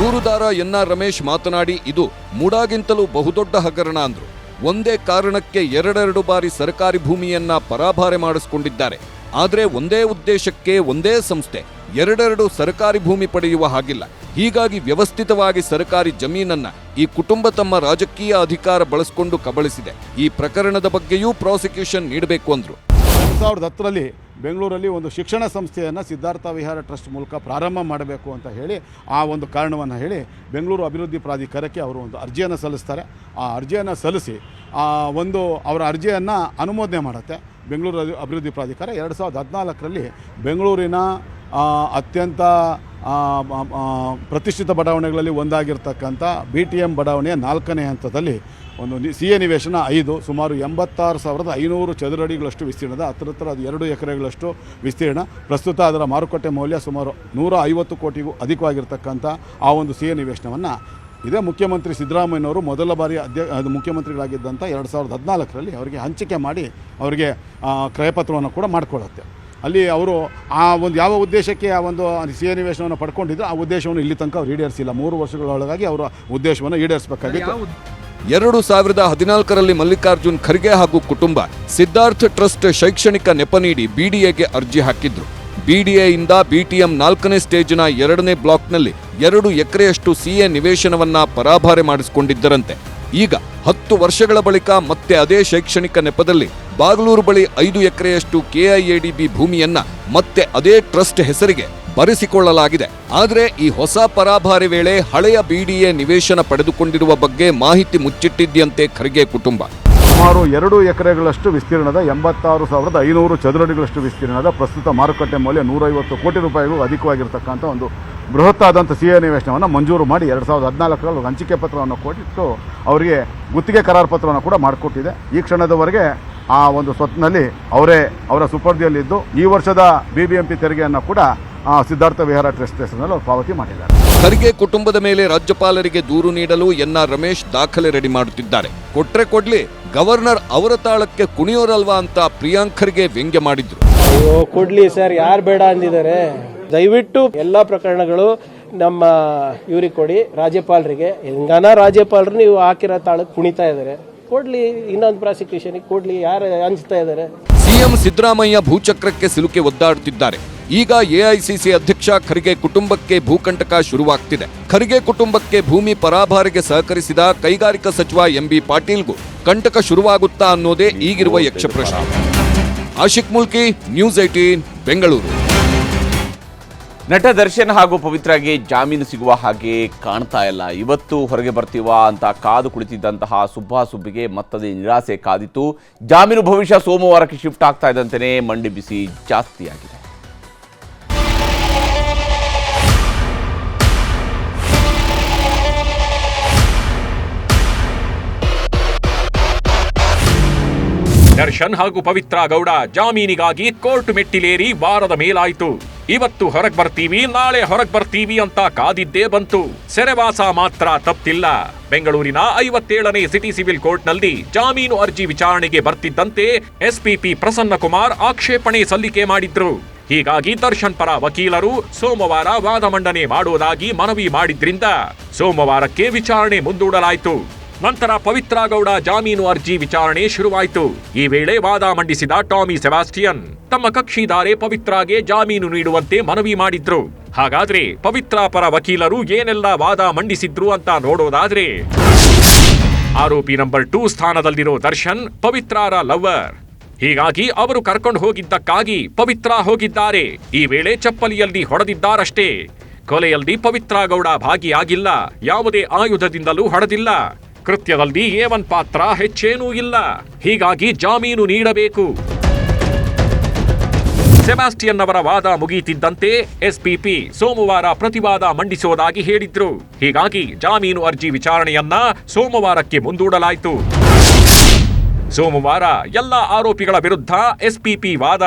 ದೂರುದಾರ ಎನ್ಆರ್ ರಮೇಶ್ ಮಾತನಾಡಿ, ಇದು ಮೂಡಾಗಿಂತಲೂ ಬಹುದೊಡ್ಡ ಹಗರಣ ಅಂದ್ರು. ಒಂದೇ ಕಾರಣಕ್ಕೆ ಎರಡೆರಡು ಬಾರಿ ಸರ್ಕಾರಿ ಭೂಮಿಯನ್ನ ಪರಾಭಾರೆ ಮಾಡಿಸಿಕೊಂಡಿದ್ದಾರೆ. ಆದ್ರೆ ಒಂದೇ ಉದ್ದೇಶಕ್ಕೆ ಒಂದೇ ಸಂಸ್ಥೆ, ಎರಡೆರಡು ಸರ್ಕಾರಿ ಭೂಮಿ ಪಡೆಯುವ ಹಾಗಿಲ್ಲ. ಹೀಗಾಗಿ ವ್ಯವಸ್ಥಿತವಾಗಿ ಸರ್ಕಾರಿ ಜಮೀನನ್ನ ಈ ಕುಟುಂಬ ತಮ್ಮ ರಾಜಕೀಯ ಅಧಿಕಾರ ಬಳಸಿಕೊಂಡು ಕಬಳಿಸಿದೆ. ಈ ಪ್ರಕರಣದ ಬಗ್ಗೆಯೂ ಪ್ರಾಸಿಕ್ಯೂಷನ್ ನೀಡಬೇಕು ಅಂದ್ರು. ಎರಡು ಸಾವಿರದ ಹತ್ತರಲ್ಲಿ ಬೆಂಗಳೂರಲ್ಲಿ ಒಂದು ಶಿಕ್ಷಣ ಸಂಸ್ಥೆಯನ್ನು ಸಿದ್ಧಾರ್ಥ ವಿಹಾರ ಟ್ರಸ್ಟ್ ಮೂಲಕ ಪ್ರಾರಂಭ ಮಾಡಬೇಕು ಅಂತ ಹೇಳಿ ಆ ಒಂದು ಕಾರಣವನ್ನು ಹೇಳಿ ಬೆಂಗಳೂರು ಅಭಿವೃದ್ಧಿ ಪ್ರಾಧಿಕಾರಕ್ಕೆ ಅವರು ಒಂದು ಅರ್ಜಿಯನ್ನು ಸಲ್ಲಿಸ್ತಾರೆ. ಆ ಅರ್ಜಿಯನ್ನು ಸಲ್ಲಿಸಿ ಒಂದು ಅವರ ಅರ್ಜಿಯನ್ನು ಅನುಮೋದನೆ ಮಾಡುತ್ತೆ. ಬೆಂಗಳೂರು ಅಭಿವೃದ್ಧಿ ಪ್ರಾಧಿಕಾರ ಎರಡು ಸಾವಿರದ ಹದಿನಾಲ್ಕರಲ್ಲಿ ಬೆಂಗಳೂರಿನ ಅತ್ಯಂತ ಪ್ರತಿಷ್ಠಿತ ಬಡಾವಣೆಗಳಲ್ಲಿ ಒಂದಾಗಿರ್ತಕ್ಕಂಥ ಬಿ ಟಿ ಎಂ ಬಡಾವಣೆಯ ನಾಲ್ಕನೇ ಹಂತದಲ್ಲಿ ಒಂದು ಸಿ ಎ ನಿವೇಶನ ಐದು, ಸುಮಾರು ಎಂಬತ್ತಾರು ಸಾವಿರದ ಐನೂರು ಚದುರಡಿಗಳಷ್ಟು ವಿಸ್ತೀರ್ಣದ ಹತ್ರ ಹತ್ರ ಅದು ಎರಡು ಎಕರೆಗಳಷ್ಟು ವಿಸ್ತೀರ್ಣ. ಪ್ರಸ್ತುತ ಅದರ ಮಾರುಕಟ್ಟೆ ಮೌಲ್ಯ ಸುಮಾರು ನೂರ ಐವತ್ತು ಕೋಟಿಗೂ ಅಧಿಕವಾಗಿರ್ತಕ್ಕಂಥ ಆ ಒಂದು ಸಿ ಎ ನಿವೇಶನವನ್ನು ಇದೇ. ಮುಖ್ಯಮಂತ್ರಿ ಸಿದ್ದರಾಮಯ್ಯನವರು ಮೊದಲ ಬಾರಿ ಅಧ್ಯ ಮುಖ್ಯಮಂತ್ರಿಗಳಾಗಿದ್ದಂಥ ಎರಡು ಸಾವಿರದ ಹದಿನಾಲ್ಕರಲ್ಲಿ ಅವರಿಗೆ ಹಂಚಿಕೆ ಮಾಡಿ ಅವರಿಗೆ ಕ್ರಯಪತ್ರವನ್ನು ಕೂಡ ಮಾಡಿಕೊಳ್ಳುತ್ತೆ. ಅಲ್ಲಿ ಅವರು ಆ ಒಂದು, ಯಾವ ಉದ್ದೇಶಕ್ಕೆ ಆ ಒಂದು ಸಿ ಎ ನಿವೇಶನವನ್ನು ಪಡ್ಕೊಂಡಿದ್ರು, ಆ ಉದ್ದೇಶವನ್ನು ಇಲ್ಲಿ ತನಕ ಅವ್ರು ಈಡೇರಿಸಿಲ್ಲ. ಮೂರು ವರ್ಷಗಳೊಳಗಾಗಿ ಅವರ ಉದ್ದೇಶವನ್ನು ಈಡೇರಿಸಬೇಕಾಗಿತ್ತು. ಎರಡು ಸಾವಿರದ ಹದಿನಾಲ್ಕರಲ್ಲಿ ಮಲ್ಲಿಕಾರ್ಜುನ್ ಖರ್ಗೆ ಹಾಗೂ ಕುಟುಂಬ ಸಿದ್ಧಾರ್ಥ್ ಟ್ರಸ್ಟ್ ಶೈಕ್ಷಣಿಕ ನೆಪ ನೀಡಿ ಬಿಡಿಎಗೆ ಅರ್ಜಿ ಹಾಕಿದ್ರು. ಬಿಡಿಎಯಿಂದ ಬಿಟಿಎಂ ನಾಲ್ಕನೇ ಸ್ಟೇಜ್ನ ಎರಡನೇ ಬ್ಲಾಕ್ನಲ್ಲಿ ಎರಡು ಎಕರೆಯಷ್ಟು ಸಿಎ ನಿವೇಶನವನ್ನ ಪರಾಭಾರೆ ಮಾಡಿಸಿಕೊಂಡಿದ್ದರಂತೆ. ಈಗ ಹತ್ತು ವರ್ಷಗಳ ಬಳಿಕ ಮತ್ತೆ ಅದೇ ಶೈಕ್ಷಣಿಕ ನೆಪದಲ್ಲಿ ಬಾಗಲೂರು ಬಳಿ ಐದು ಎಕರೆಯಷ್ಟು ಕೆಐಎಡಿಬಿ ಭೂಮಿಯನ್ನ ಮತ್ತೆ ಅದೇ ಟ್ರಸ್ಟ್ ಹೆಸರಿಗೆ ಬರೆಸಿಕೊಳ್ಳಲಾಗಿದೆ ಆದರೆ ಈ ಹೊಸ ಪರಾಭಾರಿ ವೇಳೆ ಹಳೆಯ ಬಿಡಿಎ ನಿವೇಶನ ಪಡೆದುಕೊಂಡಿರುವ ಬಗ್ಗೆ ಮಾಹಿತಿ ಮುಚ್ಚಿಟ್ಟಿದ್ಯಂತೆ ಖರ್ಗೆ ಕುಟುಂಬ. ಸುಮಾರು ಎರಡು ಎಕರೆಗಳಷ್ಟು ವಿಸ್ತೀರ್ಣದ ಎಂಬತ್ತಾರು ಸಾವಿರದ ಐನೂರು ಚದುರಡಿಗಳಷ್ಟು ವಿಸ್ತೀರ್ಣದ ಪ್ರಸ್ತುತ ಮಾರುಕಟ್ಟೆ ಮೌಲ್ಯ ನೂರೈವತ್ತು ಕೋಟಿ ರೂಪಾಯಿಗೂ ಅಧಿಕವಾಗಿರ್ತಕ್ಕಂಥ ಒಂದು ಬೃಹತ್ತಾದಂಥ ಸಿ ನಿವೇಶನವನ್ನು ಮಂಜೂರು ಮಾಡಿ ಎರಡು ಸಾವಿರದ ಹದಿನಾಲ್ಕರಲ್ಲಿ ಹಂಚಿಕೆ ಪತ್ರವನ್ನು ಕೊಟ್ಟಿತ್ತು ಅವರಿಗೆ ಗುತ್ತಿಗೆ ಕರಾರು ಪತ್ರವನ್ನು ಕೂಡ ಮಾಡಿಕೊಟ್ಟಿದೆ. ಈ ಕ್ಷಣದವರೆಗೆ ಆ ಒಂದು ಸ್ವತ್ತಿನಲ್ಲಿ ಅವರೇ ಅವರ ಸುಪರ್ದಿಯಲ್ಲಿದ್ದು ಈ ವರ್ಷದ ಬಿ ಬಿ ಎಂ ಪಿ ತೆರಿಗೆಯನ್ನು ಕೂಡ ಸಿದ್ಧಾರ್ಥ ವಿಹಾರ ಟ್ರಸ್ಟ್ ಹೆಸರಿನಲ್ಲಿ ಅವರು ಪಾವತಿ ಮಾಡಿದ್ದಾರೆ. ಖರ್ಗೆ ಕುಟುಂಬದ ಮೇಲೆ ರಾಜ್ಯಪಾಲರಿಗೆ ದೂರು ನೀಡಲು ಎನ್ಆರ್ ರಮೇಶ್ ದಾಖಲೆ ರೆಡಿ ಮಾಡುತ್ತಿದ್ದಾರೆ. ಕೊಟ್ರೆ ಕೊಡ್ಲಿ ಗವರ್ನರ್ ಅವರ ತಾಳಕ್ಕೆ ಕುಣಿಯೋರಲ್ವಾ ಅಂತ ಪ್ರಿಯಾಂಕ್ ಖರ್ಗೆ ವ್ಯಂಗ್ಯ ಮಾಡಿದ್ರು. ಕೊಡ್ಲಿ ಸರ್ ಯಾರು ಬೇಡ ಅಂದಿದ್ದಾರೆ. ದಯವಿಟ್ಟು ಎಲ್ಲ ಪ್ರಕರಣಗಳು ನಮ್ಮ ಇವ್ರಿಗೆ ಕೊಡಿ ರಾಜ್ಯಪಾಲರಿಗೆ. ಹೆಂಗನ ರಾಜ್ಯಪಾಲರು ನೀವು ಹಾಕಿರೋ ತಾಳಕ್ಕೆ ಕುಣಿತಾ ಇದ್ದಾರೆ. ಕೊಡ್ಲಿ ಇನ್ನೊಂದು ಪ್ರಾಸಿಕ್ಯೂಷನ್ಗೆ ಕೊಡ್ಲಿ ಯಾರು ಹಂಚ್ತಾ ಇದ್ದಾರೆ? ಸಿಎಂ ಸಿದ್ದರಾಮಯ್ಯ ಭೂಚಕ್ರಕ್ಕೆ ಸಿಲುಕಿ ಒದ್ದಾಡುತ್ತಿದ್ದಾರೆ ಈಗ ಎಐಸಿಸಿ ಅಧ್ಯಕ್ಷ ಖರ್ಗೆ ಕುಟುಂಬಕ್ಕೆ ಭೂಕಂಟಕ ಶುರುವಾಗ್ತಿದೆ. ಖರ್ಗೆ ಕುಟುಂಬಕ್ಕೆ ಭೂಮಿ ಪರಾಭಾರಿಗೆ ಸಹಕರಿಸಿದ ಕೈಗಾರಿಕಾ ಸಚಿವ ಎಂಬಿ ಪಾಟೀಲ್ಗೂ ಕಂಟಕ ಶುರುವಾಗುತ್ತಾ ಅನ್ನೋದೇ ಈಗಿರುವ ಯಕ್ಷಪ್ರಶ್ನೆ. Ashiq Mulki, news eighteen Bengaluru. ನಟ ದರ್ಶನ್ ಹಾಗೂ ಪವಿತ್ರಾಗೆ ಜಾಮೀನು ಸಿಗುವ ಹಾಗೆ ಕಾಣ್ತಾ ಇಲ್ಲ. ಇವತ್ತು ಹೊರಗೆ ಬರ್ತೀವ ಅಂತ ಕಾದು ಕುಳಿತಿದ್ದಂತಹ ಸುಬ್ಬಾ ಸುಬ್ಬಿಗೆ ಮತ್ತದೇ ನಿರಾಸೆ ಕಾದಿತ್ತು. ಜಾಮೀನು ಭವಿಷ್ಯ ಸೋಮವಾರಕ್ಕೆ ಶಿಫ್ಟ್ ಆಗ್ತಾ ಇದ್ದಂತೆಯೇ ಮಂಡಿ ಬಿಸಿ ಜಾಸ್ತಿಯಾಗಿದೆ. ದರ್ಶನ್ ಹಾಗೂ ಪವಿತ್ರ ಗೌಡ ಜಾಮೀನಿಗಾಗಿ ಕೋರ್ಟ್ ಮೆಟ್ಟಿಲೇರಿ ವಾರದ ಮೇಲಾಯಿತು. ಇವತ್ತು ಹೊರಗ್ ಬರ್ತೀವಿ, ನಾಳೆ ಹೊರಗ್ ಬರ್ತೀವಿ ಅಂತ ಕಾದಿದ್ದೇ ಬಂತು. ಸೆರೆವಾಸ ಮಾತ್ರ ತಪ್ಪಿಲ್ಲ. ಬೆಂಗಳೂರಿನ ಐವತ್ತೇಳನೇ ಸಿಟಿ ಸಿವಿಲ್ ಕೋರ್ಟ್ನಲ್ಲಿ ಜಾಮೀನು ಅರ್ಜಿ ವಿಚಾರಣೆಗೆ ಬರ್ತಿದ್ದಂತೆ ಎಸ್ಪಿಪಿ ಪ್ರಸನ್ನ ಕುಮಾರ್ ಆಕ್ಷೇಪಣೆ ಸಲ್ಲಿಕೆ ಮಾಡಿದ್ರು. ಹೀಗಾಗಿ ದರ್ಶನ್ ಪರ ವಕೀಲರು ಸೋಮವಾರ ವಾದ ಮಂಡನೆ ಮಾಡುವುದಾಗಿ ಮನವಿ ಮಾಡಿದ್ರಿಂದ ಸೋಮವಾರಕ್ಕೆ ವಿಚಾರಣೆ ಮುಂದೂಡಲಾಯಿತು. ನಂತರ ಪವಿತ್ರ ಗೌಡ ಜಾಮೀನು ಅರ್ಜಿ ವಿಚಾರಣೆ ಶುರುವಾಯಿತು. ಈ ವೇಳೆ ವಾದ ಮಂಡಿಸಿದ ಟಾಮಿ ಸೆಬಾಸ್ಟಿಯನ್ ತಮ್ಮ ಕಕ್ಷಿದಾರೆ ಪವಿತ್ರಾಗೆ ಜಾಮೀನು ನೀಡುವಂತೆ ಮನವಿ ಮಾಡಿದ್ರು. ಹಾಗಾದ್ರೆ ಪವಿತ್ರ ಪರ ವಕೀಲರು ಏನೆಲ್ಲ ವಾದ ಮಂಡಿಸಿದ್ರು ಅಂತ ನೋಡೋದಾದ್ರೆ ಆರೋಪಿ ನಂಬರ್ ಟೂ ಸ್ಥಾನದಲ್ಲಿರೋ ದರ್ಶನ್ ಪವಿತ್ರಾರ ಲವ್ವರ್. ಹೀಗಾಗಿ ಅವರು ಕರ್ಕೊಂಡು ಹೋಗಿದ್ದಕ್ಕಾಗಿ ಪವಿತ್ರ ಹೋಗಿದ್ದಾರೆ. ಈ ವೇಳೆ ಚಪ್ಪಲಿಯಲ್ಲಿ ಹೊಡೆದಿದ್ದಾರಷ್ಟೇ. ಕೊಲೆಯಲ್ಲಿ ಪವಿತ್ರ ಗೌಡ ಭಾಗಿಯಾಗಿಲ್ಲ. ಯಾವುದೇ ಆಯುಧದಿಂದಲೂ ಹೊಡೆದಿಲ್ಲ. ಕೃತ್ಯದಲ್ಲಿ ಏವನ್ ಪಾತ್ರ ಹೆಚ್ಚೇನೂ ಇಲ್ಲ. ಹೀಗಾಗಿ ಜಾಮೀನು ನೀಡಬೇಕು. ಸೆಬಾಸ್ಟಿಯನ್ ಅವರ ವಾದ ಮುಗಿಯುತ್ತಿದ್ದಂತೆ ಎಸ್ಪಿಪಿ ಸೋಮವಾರ ಪ್ರತಿವಾದ ಮಂಡಿಸುವುದಾಗಿ ಹೇಳಿದ್ರು. ಹೀಗಾಗಿ ಜಾಮೀನು ಅರ್ಜಿ ವಿಚಾರಣೆಯನ್ನ ಸೋಮವಾರಕ್ಕೆ ಮುಂದೂಡಲಾಯಿತು. ಸೋಮವಾರ ಎಲ್ಲ ಆರೋಪಿಗಳ ವಿರುದ್ಧ ಎಸ್ಪಿಪಿ ವಾದ.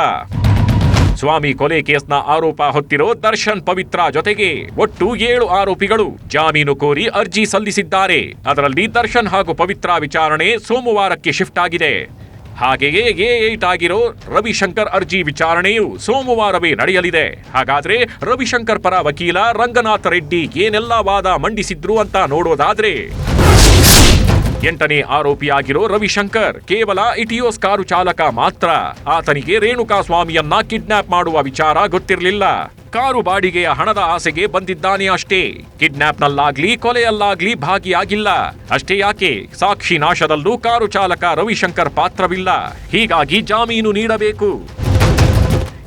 ಸ್ವಾಮಿ ಕೊಲೆ ಕೇಸ್ನ ಆರೋಪ ಹೊತ್ತಿರೋ ದರ್ಶನ್ ಪವಿತ್ರ ಜೊತೆಗೆ ಒಟ್ಟು ಏಳು ಆರೋಪಿಗಳು ಜಾಮೀನು ಕೋರಿ ಅರ್ಜಿ ಸಲ್ಲಿಸಿದ್ದಾರೆ. ಅದರಲ್ಲಿ ದರ್ಶನ್ ಹಾಗೂ ಪವಿತ್ರ ವಿಚಾರಣೆ ಸೋಮವಾರಕ್ಕೆ ಶಿಫ್ಟ್ ಆಗಿದೆ. ಹಾಗೆಯೇ ಎ ಏಟ್ ಆಗಿರೋ ರವಿಶಂಕರ್ ಅರ್ಜಿ ವಿಚಾರಣೆಯು ಸೋಮವಾರವೇ ನಡೆಯಲಿದೆ. ಹಾಗಾದ್ರೆ ರವಿಶಂಕರ್ ಪರ ವಕೀಲ ರಂಗನಾಥ ರೆಡ್ಡಿ ಏನೆಲ್ಲ ವಾದ ಮಂಡಿಸಿದ್ರು ಅಂತ ನೋಡೋದಾದ್ರೆ ಎಂಟನೇ ಆರೋಪಿಯಾಗಿರೋ ರವಿಶಂಕರ್ ಕೇವಲ ಇಟಿಯೋಸ್ ಕಾರು ಚಾಲಕ ಮಾತ್ರ. ಆತನಿಗೆ ರೇಣುಕಾ ಸ್ವಾಮಿಯನ್ನ ಕಿಡ್ನಾಪ್ ಮಾಡುವ ವಿಚಾರ ಗೊತ್ತಿರಲಿಲ್ಲ. ಕಾರು ಬಾಡಿಗೆಯ ಹಣದ ಆಸೆಗೆ ಬಂದಿದ್ದಾನೆ ಅಷ್ಟೇ. ಕಿಡ್ನಾಪ್ನಲ್ಲಾಗ್ಲಿ, ಕೊಲೆಯಲ್ಲಾಗ್ಲಿ ಭಾಗಿಯಾಗಿಲ್ಲ. ಅಷ್ಟೇ ಯಾಕೆ? ಸಾಕ್ಷಿ ನಾಶದಲ್ಲೂ ಕಾರು ಚಾಲಕ ರವಿಶಂಕರ್ ಪಾತ್ರವಿಲ್ಲ. ಹೀಗಾಗಿ ಜಾಮೀನು ನೀಡಬೇಕು.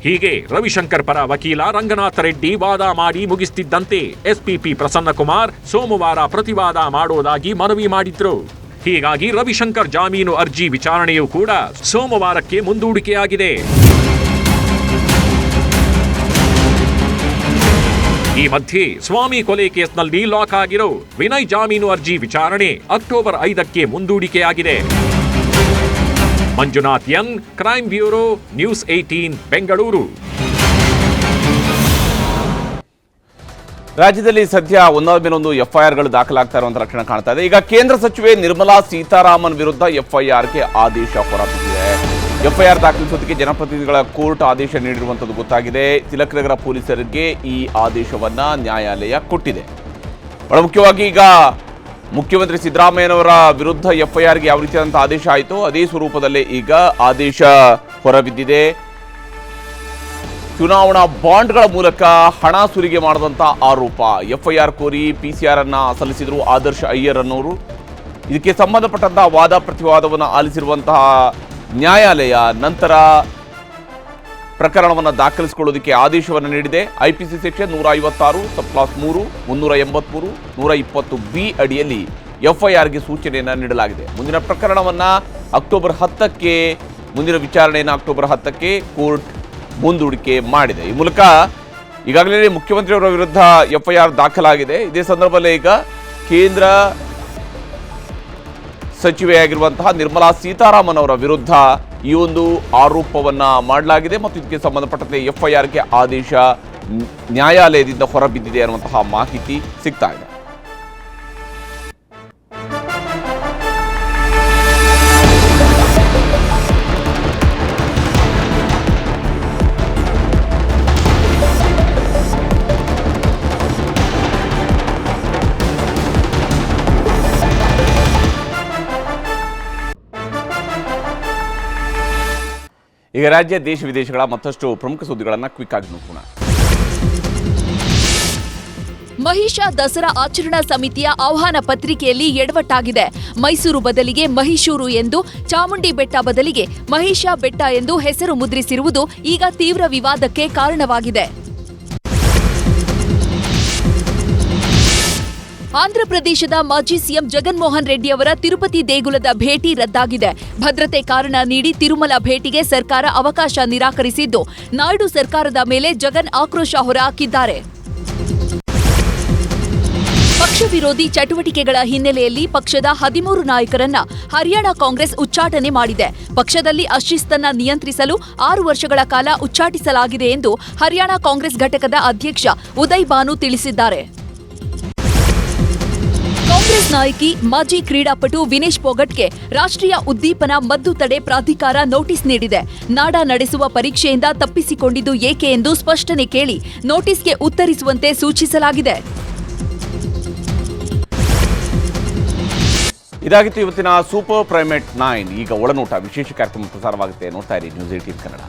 ಹೀಗೆ ರವಿಶಂಕರ್ ಪರ ವಕೀಲ ರಂಗನಾಥ ರೆಡ್ಡಿ ವಾದ ಮಾಡಿ ಮುಗಿಸ್ತಿದ್ದಂತೆ ಎಸ್ಪಿಪಿ ಪ್ರಸನ್ನಕುಮಾರ್ ಸೋಮವಾರ ಪ್ರತಿವಾದ ಮಾಡೋದಾಗಿ ಮನವಿ ಮಾಡಿದ್ರು. ಹೀಗಾಗಿ ರವಿಶಂಕರ್ ಜಾಮೀನು ಅರ್ಜಿ ವಿಚಾರಣೆಯೂ ಕೂಡ ಸೋಮವಾರಕ್ಕೆ ಮುಂದೂಡಿಕೆಯಾಗಿದೆ. ಈ ಮಧ್ಯೆ ಸ್ವಾಮಿ ಕೊಲೆ ಕೇಸ್ನಲ್ಲಿ ಲಾಕ್ ಆಗಿರೋ ವಿನಯ್ ಜಾಮೀನು ಅರ್ಜಿ ವಿಚಾರಣೆ ಅಕ್ಟೋಬರ್ ಐದಕ್ಕೆ ಮುಂದೂಡಿಕೆಯಾಗಿದೆ. Manjunath Young, crime bureau, news eighteen Bengaluru. ರಾಜ್ಯದಲ್ಲಿ ಸದ್ಯ ಒಂದಾದ ಮೇಲೆ ಒಂದು ಎಫ್ಐಆರ್ಗಳು ದಾಖಲಾಗ್ತಾ ಇರುವಂತ ಲಕ್ಷಣ ಕಾಣ್ತಾ ಇದೆ. ಈಗ ಕೇಂದ್ರ ಸಚಿವೆ ನಿರ್ಮಲಾ ಸೀತಾರಾಮನ್ ವಿರುದ್ಧ ಎಫ್ಐಆರ್ಗೆ ಆದೇಶ ಹೊರಬಿದ್ದಿದೆ. ಎಫ್ಐಆರ್ ದಾಖಲಿಸೋದಕ್ಕೆ ಜನಪ್ರತಿನಿಧಿಗಳ ಕೋರ್ಟ್ ಆದೇಶ ನೀಡಿರುವಂಥದ್ದು ಗೊತ್ತಾಗಿದೆ. ತಿಲಕ್ ನಗರ ಪೊಲೀಸರಿಗೆ ಈ ಆದೇಶವನ್ನ ನ್ಯಾಯಾಲಯ ಕೊಟ್ಟಿದೆ. ಬಹಳ ಮುಖ್ಯವಾಗಿ ಈಗ ಮುಖ್ಯಮಂತ್ರಿ ಸಿದ್ದರಾಮಯ್ಯನವರ ವಿರುದ್ಧ ಎಫ್ಐಆರ್ಗೆ ಯಾವ ರೀತಿಯಾದಂತಹ ಆದೇಶ ಆಯಿತು, ಅದೇ ಸ್ವರೂಪದಲ್ಲೇ ಈಗ ಆದೇಶ ಹೊರಬಿದ್ದಿದೆ. ಚುನಾವಣಾ ಬಾಂಡ್ಗಳ ಮೂಲಕ ಹಣ ಸುರಿಗೆ ಮಾಡಿದಂಥ ಆರೋಪ. ಎಫ್ಐಆರ್ ಕೋರಿ ಪಿ ಸಿ ಆರ್ ಅನ್ನ ಸಲ್ಲಿಸಿದರು ಆದರ್ಶ ಅಯ್ಯರ್ ಅನ್ನೋರು. ಇದಕ್ಕೆ ಸಂಬಂಧಪಟ್ಟಂತಹ ವಾದ ಪ್ರತಿವಾದವನ್ನು ಆಲಿಸಿರುವಂತಹ ನ್ಯಾಯಾಲಯ ನಂತರ ಪ್ರಕರಣವನ್ನು ದಾಖಲಿಸಿಕೊಳ್ಳೋದಕ್ಕೆ ಆದೇಶವನ್ನು ನೀಡಿದೆ. ಐಪಿಸಿ ಸೆಕ್ಷನ್ ನೂರ ಐವತ್ತಾರು ಸಪ್ಲಾಸ್ ಮೂರು, ಮುನ್ನೂರ ಎಂಬತ್ಮೂರು, ನೂರ ಇಪ್ಪತ್ತು ಬಿ ಅಡಿಯಲ್ಲಿ ಎಫ್ಐಆರ್ಗೆ ಸೂಚನೆಯನ್ನು ನೀಡಲಾಗಿದೆ. ಮುಂದಿನ ಪ್ರಕರಣವನ್ನು ಅಕ್ಟೋಬರ್ ಹತ್ತಕ್ಕೆ, ಮುಂದಿನ ವಿಚಾರಣೆಯನ್ನು ಅಕ್ಟೋಬರ್ ಹತ್ತಕ್ಕೆ ಕೋರ್ಟ್ ಮುಂದೂಡಿಕೆ ಮಾಡಿದೆ. ಈ ಮೂಲಕ ಈಗಾಗಲೇ ಮುಖ್ಯಮಂತ್ರಿಯವರ ವಿರುದ್ಧ ಎಫ್ಐಆರ್ ದಾಖಲಾಗಿದೆ. ಇದೇ ಸಂದರ್ಭದಲ್ಲಿ ಈಗ ಕೇಂದ್ರ ಸಚಿವೆಯಾಗಿರುವಂತಹ ನಿರ್ಮಲಾ ಸೀತಾರಾಮನ್ ಅವರ ವಿರುದ್ಧ ಈ ಒಂದು ಆರೋಪವನ್ನ ಮಾಡಲಾಗಿದೆ ಮತ್ತು ಇದಕ್ಕೆ ಸಂಬಂಧಪಟ್ಟಂತೆ ಎಫ್ಐಆರ್ಗೆ ಆದೇಶ ನ್ಯಾಯಾಲಯದಿಂದ ಹೊರಬಿದ್ದಿದೆ ಅನ್ನುವಂತಹ ಮಾಹಿತಿ ಸಿಗ್ತಾ ಇದೆ. ಈಗ ರಾಜ್ಯ, ದೇಶ ವಿದೇಶಗಳ ಮತ್ತಷ್ಟು ಪ್ರಮುಖ ಸುದ್ದಿಗಳನ್ನು ಕ್ವಿಕ್ ಆಗಿ ನೋಡೋಣ ಮಹಿಷ ದಸರಾ ಆಚರಣಾ ಸಮಿತಿಯ ಆಹ್ವಾನ ಪತ್ರಿಕೆಯಲ್ಲಿ ಎಡವಟ್ಟಾಗಿದೆ. ಮೈಸೂರು ಬದಲಿಗೆ ಮಹಿಷೂರು ಎಂದು, ಚಾಮುಂಡಿ ಬೆಟ್ಟ ಬದಲಿಗೆ ಮಹಿಷ ಬೆಟ್ಟ ಎಂದು ಹೆಸರು ಮುದ್ರಿಸಿರುವುದು ಈಗ ತೀವ್ರ ವಿವಾದಕ್ಕೆ ಕಾರಣವಾಗಿದೆ. ಆಂಧ್ರಪ್ರದೇಶದ ಮಾಜಿ ಸಿಎಂ ಜಗನ್ಮೋಹನ್ ರೆಡ್ಡಿ ಅವರ ತಿರುಪತಿ ದೇಗುಲದ ಭೇಟಿ ರದ್ದಾಗಿದೆ. ಭದ್ರತೆ ಕಾರಣ ನೀಡಿ ತಿರುಮಲ ಭೇಟಿಗೆ ಸರ್ಕಾರ ಅವಕಾಶ ನಿರಾಕರಿಸಿದ್ದು, ನಾಯ್ಡು ಸರ್ಕಾರದ ಮೇಲೆ ಜಗನ್ ಆಕ್ರೋಶ ಹೊರಹಾಕಿದ್ದಾರೆ. ಪಕ್ಷ ವಿರೋಧಿ ಚಟುವಟಿಕೆಗಳ ಹಿನ್ನೆಲೆಯಲ್ಲಿ ಪಕ್ಷದ ಹದಿಮೂರು ನಾಯಕರನ್ನ ಹರಿಯಾಣ ಕಾಂಗ್ರೆಸ್ ಉಚ್ಚಾಟನೆ ಮಾಡಿದೆ. ಪಕ್ಷದಲ್ಲಿ ಅಶಿಸ್ತನ್ನ ನಿಯಂತ್ರಿಸಲು ಆರು ವರ್ಷಗಳ ಕಾಲ ಉಚ್ಚಾಟಿಸಲಾಗಿದೆ ಎಂದು ಹರಿಯಾಣ ಕಾಂಗ್ರೆಸ್ ಘಟಕದ ಅಧ್ಯಕ್ಷ ಉದಯ್ ಬಾನು ತಿಳಿಸಿದ್ದಾರೆ. ಕಾಂಗ್ರೆಸ್ ನಾಯಕಿ ಮಾಜಿ ಕ್ರೀಡಾಪಟು ವಿನೇಶ್ ಪೊಗಟ್ಗೆ ರಾಷ್ಟ್ರೀಯ ಉದ್ದೀಪನ ಮದ್ದು ತಡೆ ಪ್ರಾಧಿಕಾರ ನೋಟಿಸ್ ನೀಡಿದೆ. ನಾಡ ನಡೆಸುವ ಪರೀಕ್ಷೆಯಿಂದ ತಪ್ಪಿಸಿಕೊಂಡಿದ್ದು ಏಕೆ ಎಂದು ಸ್ಪಷ್ಟನೆ ಕೇಳಿ ನೋಟಿಸ್ಗೆ ಉತ್ತರಿಸುವಂತೆ ಸೂಚಿಸಲಾಗಿದೆ. ಇದಾಗಿತ್ತು ಇವತ್ತಿನ ಸೂಪರ್ ಪ್ರೈಮೇಟ್ ನೈನ್. ಈಗ ಒಳನೋಟ ವಿಶೇಷ ಕಾರ್ಯಕ್ರಮ ಪ್ರಸಾರವಾಗುತ್ತೆ. ನೋಡ್ತಾ ಇರಿ ನ್ಯೂಸ್ ಏಟೀನ್ ಕನ್ನಡ.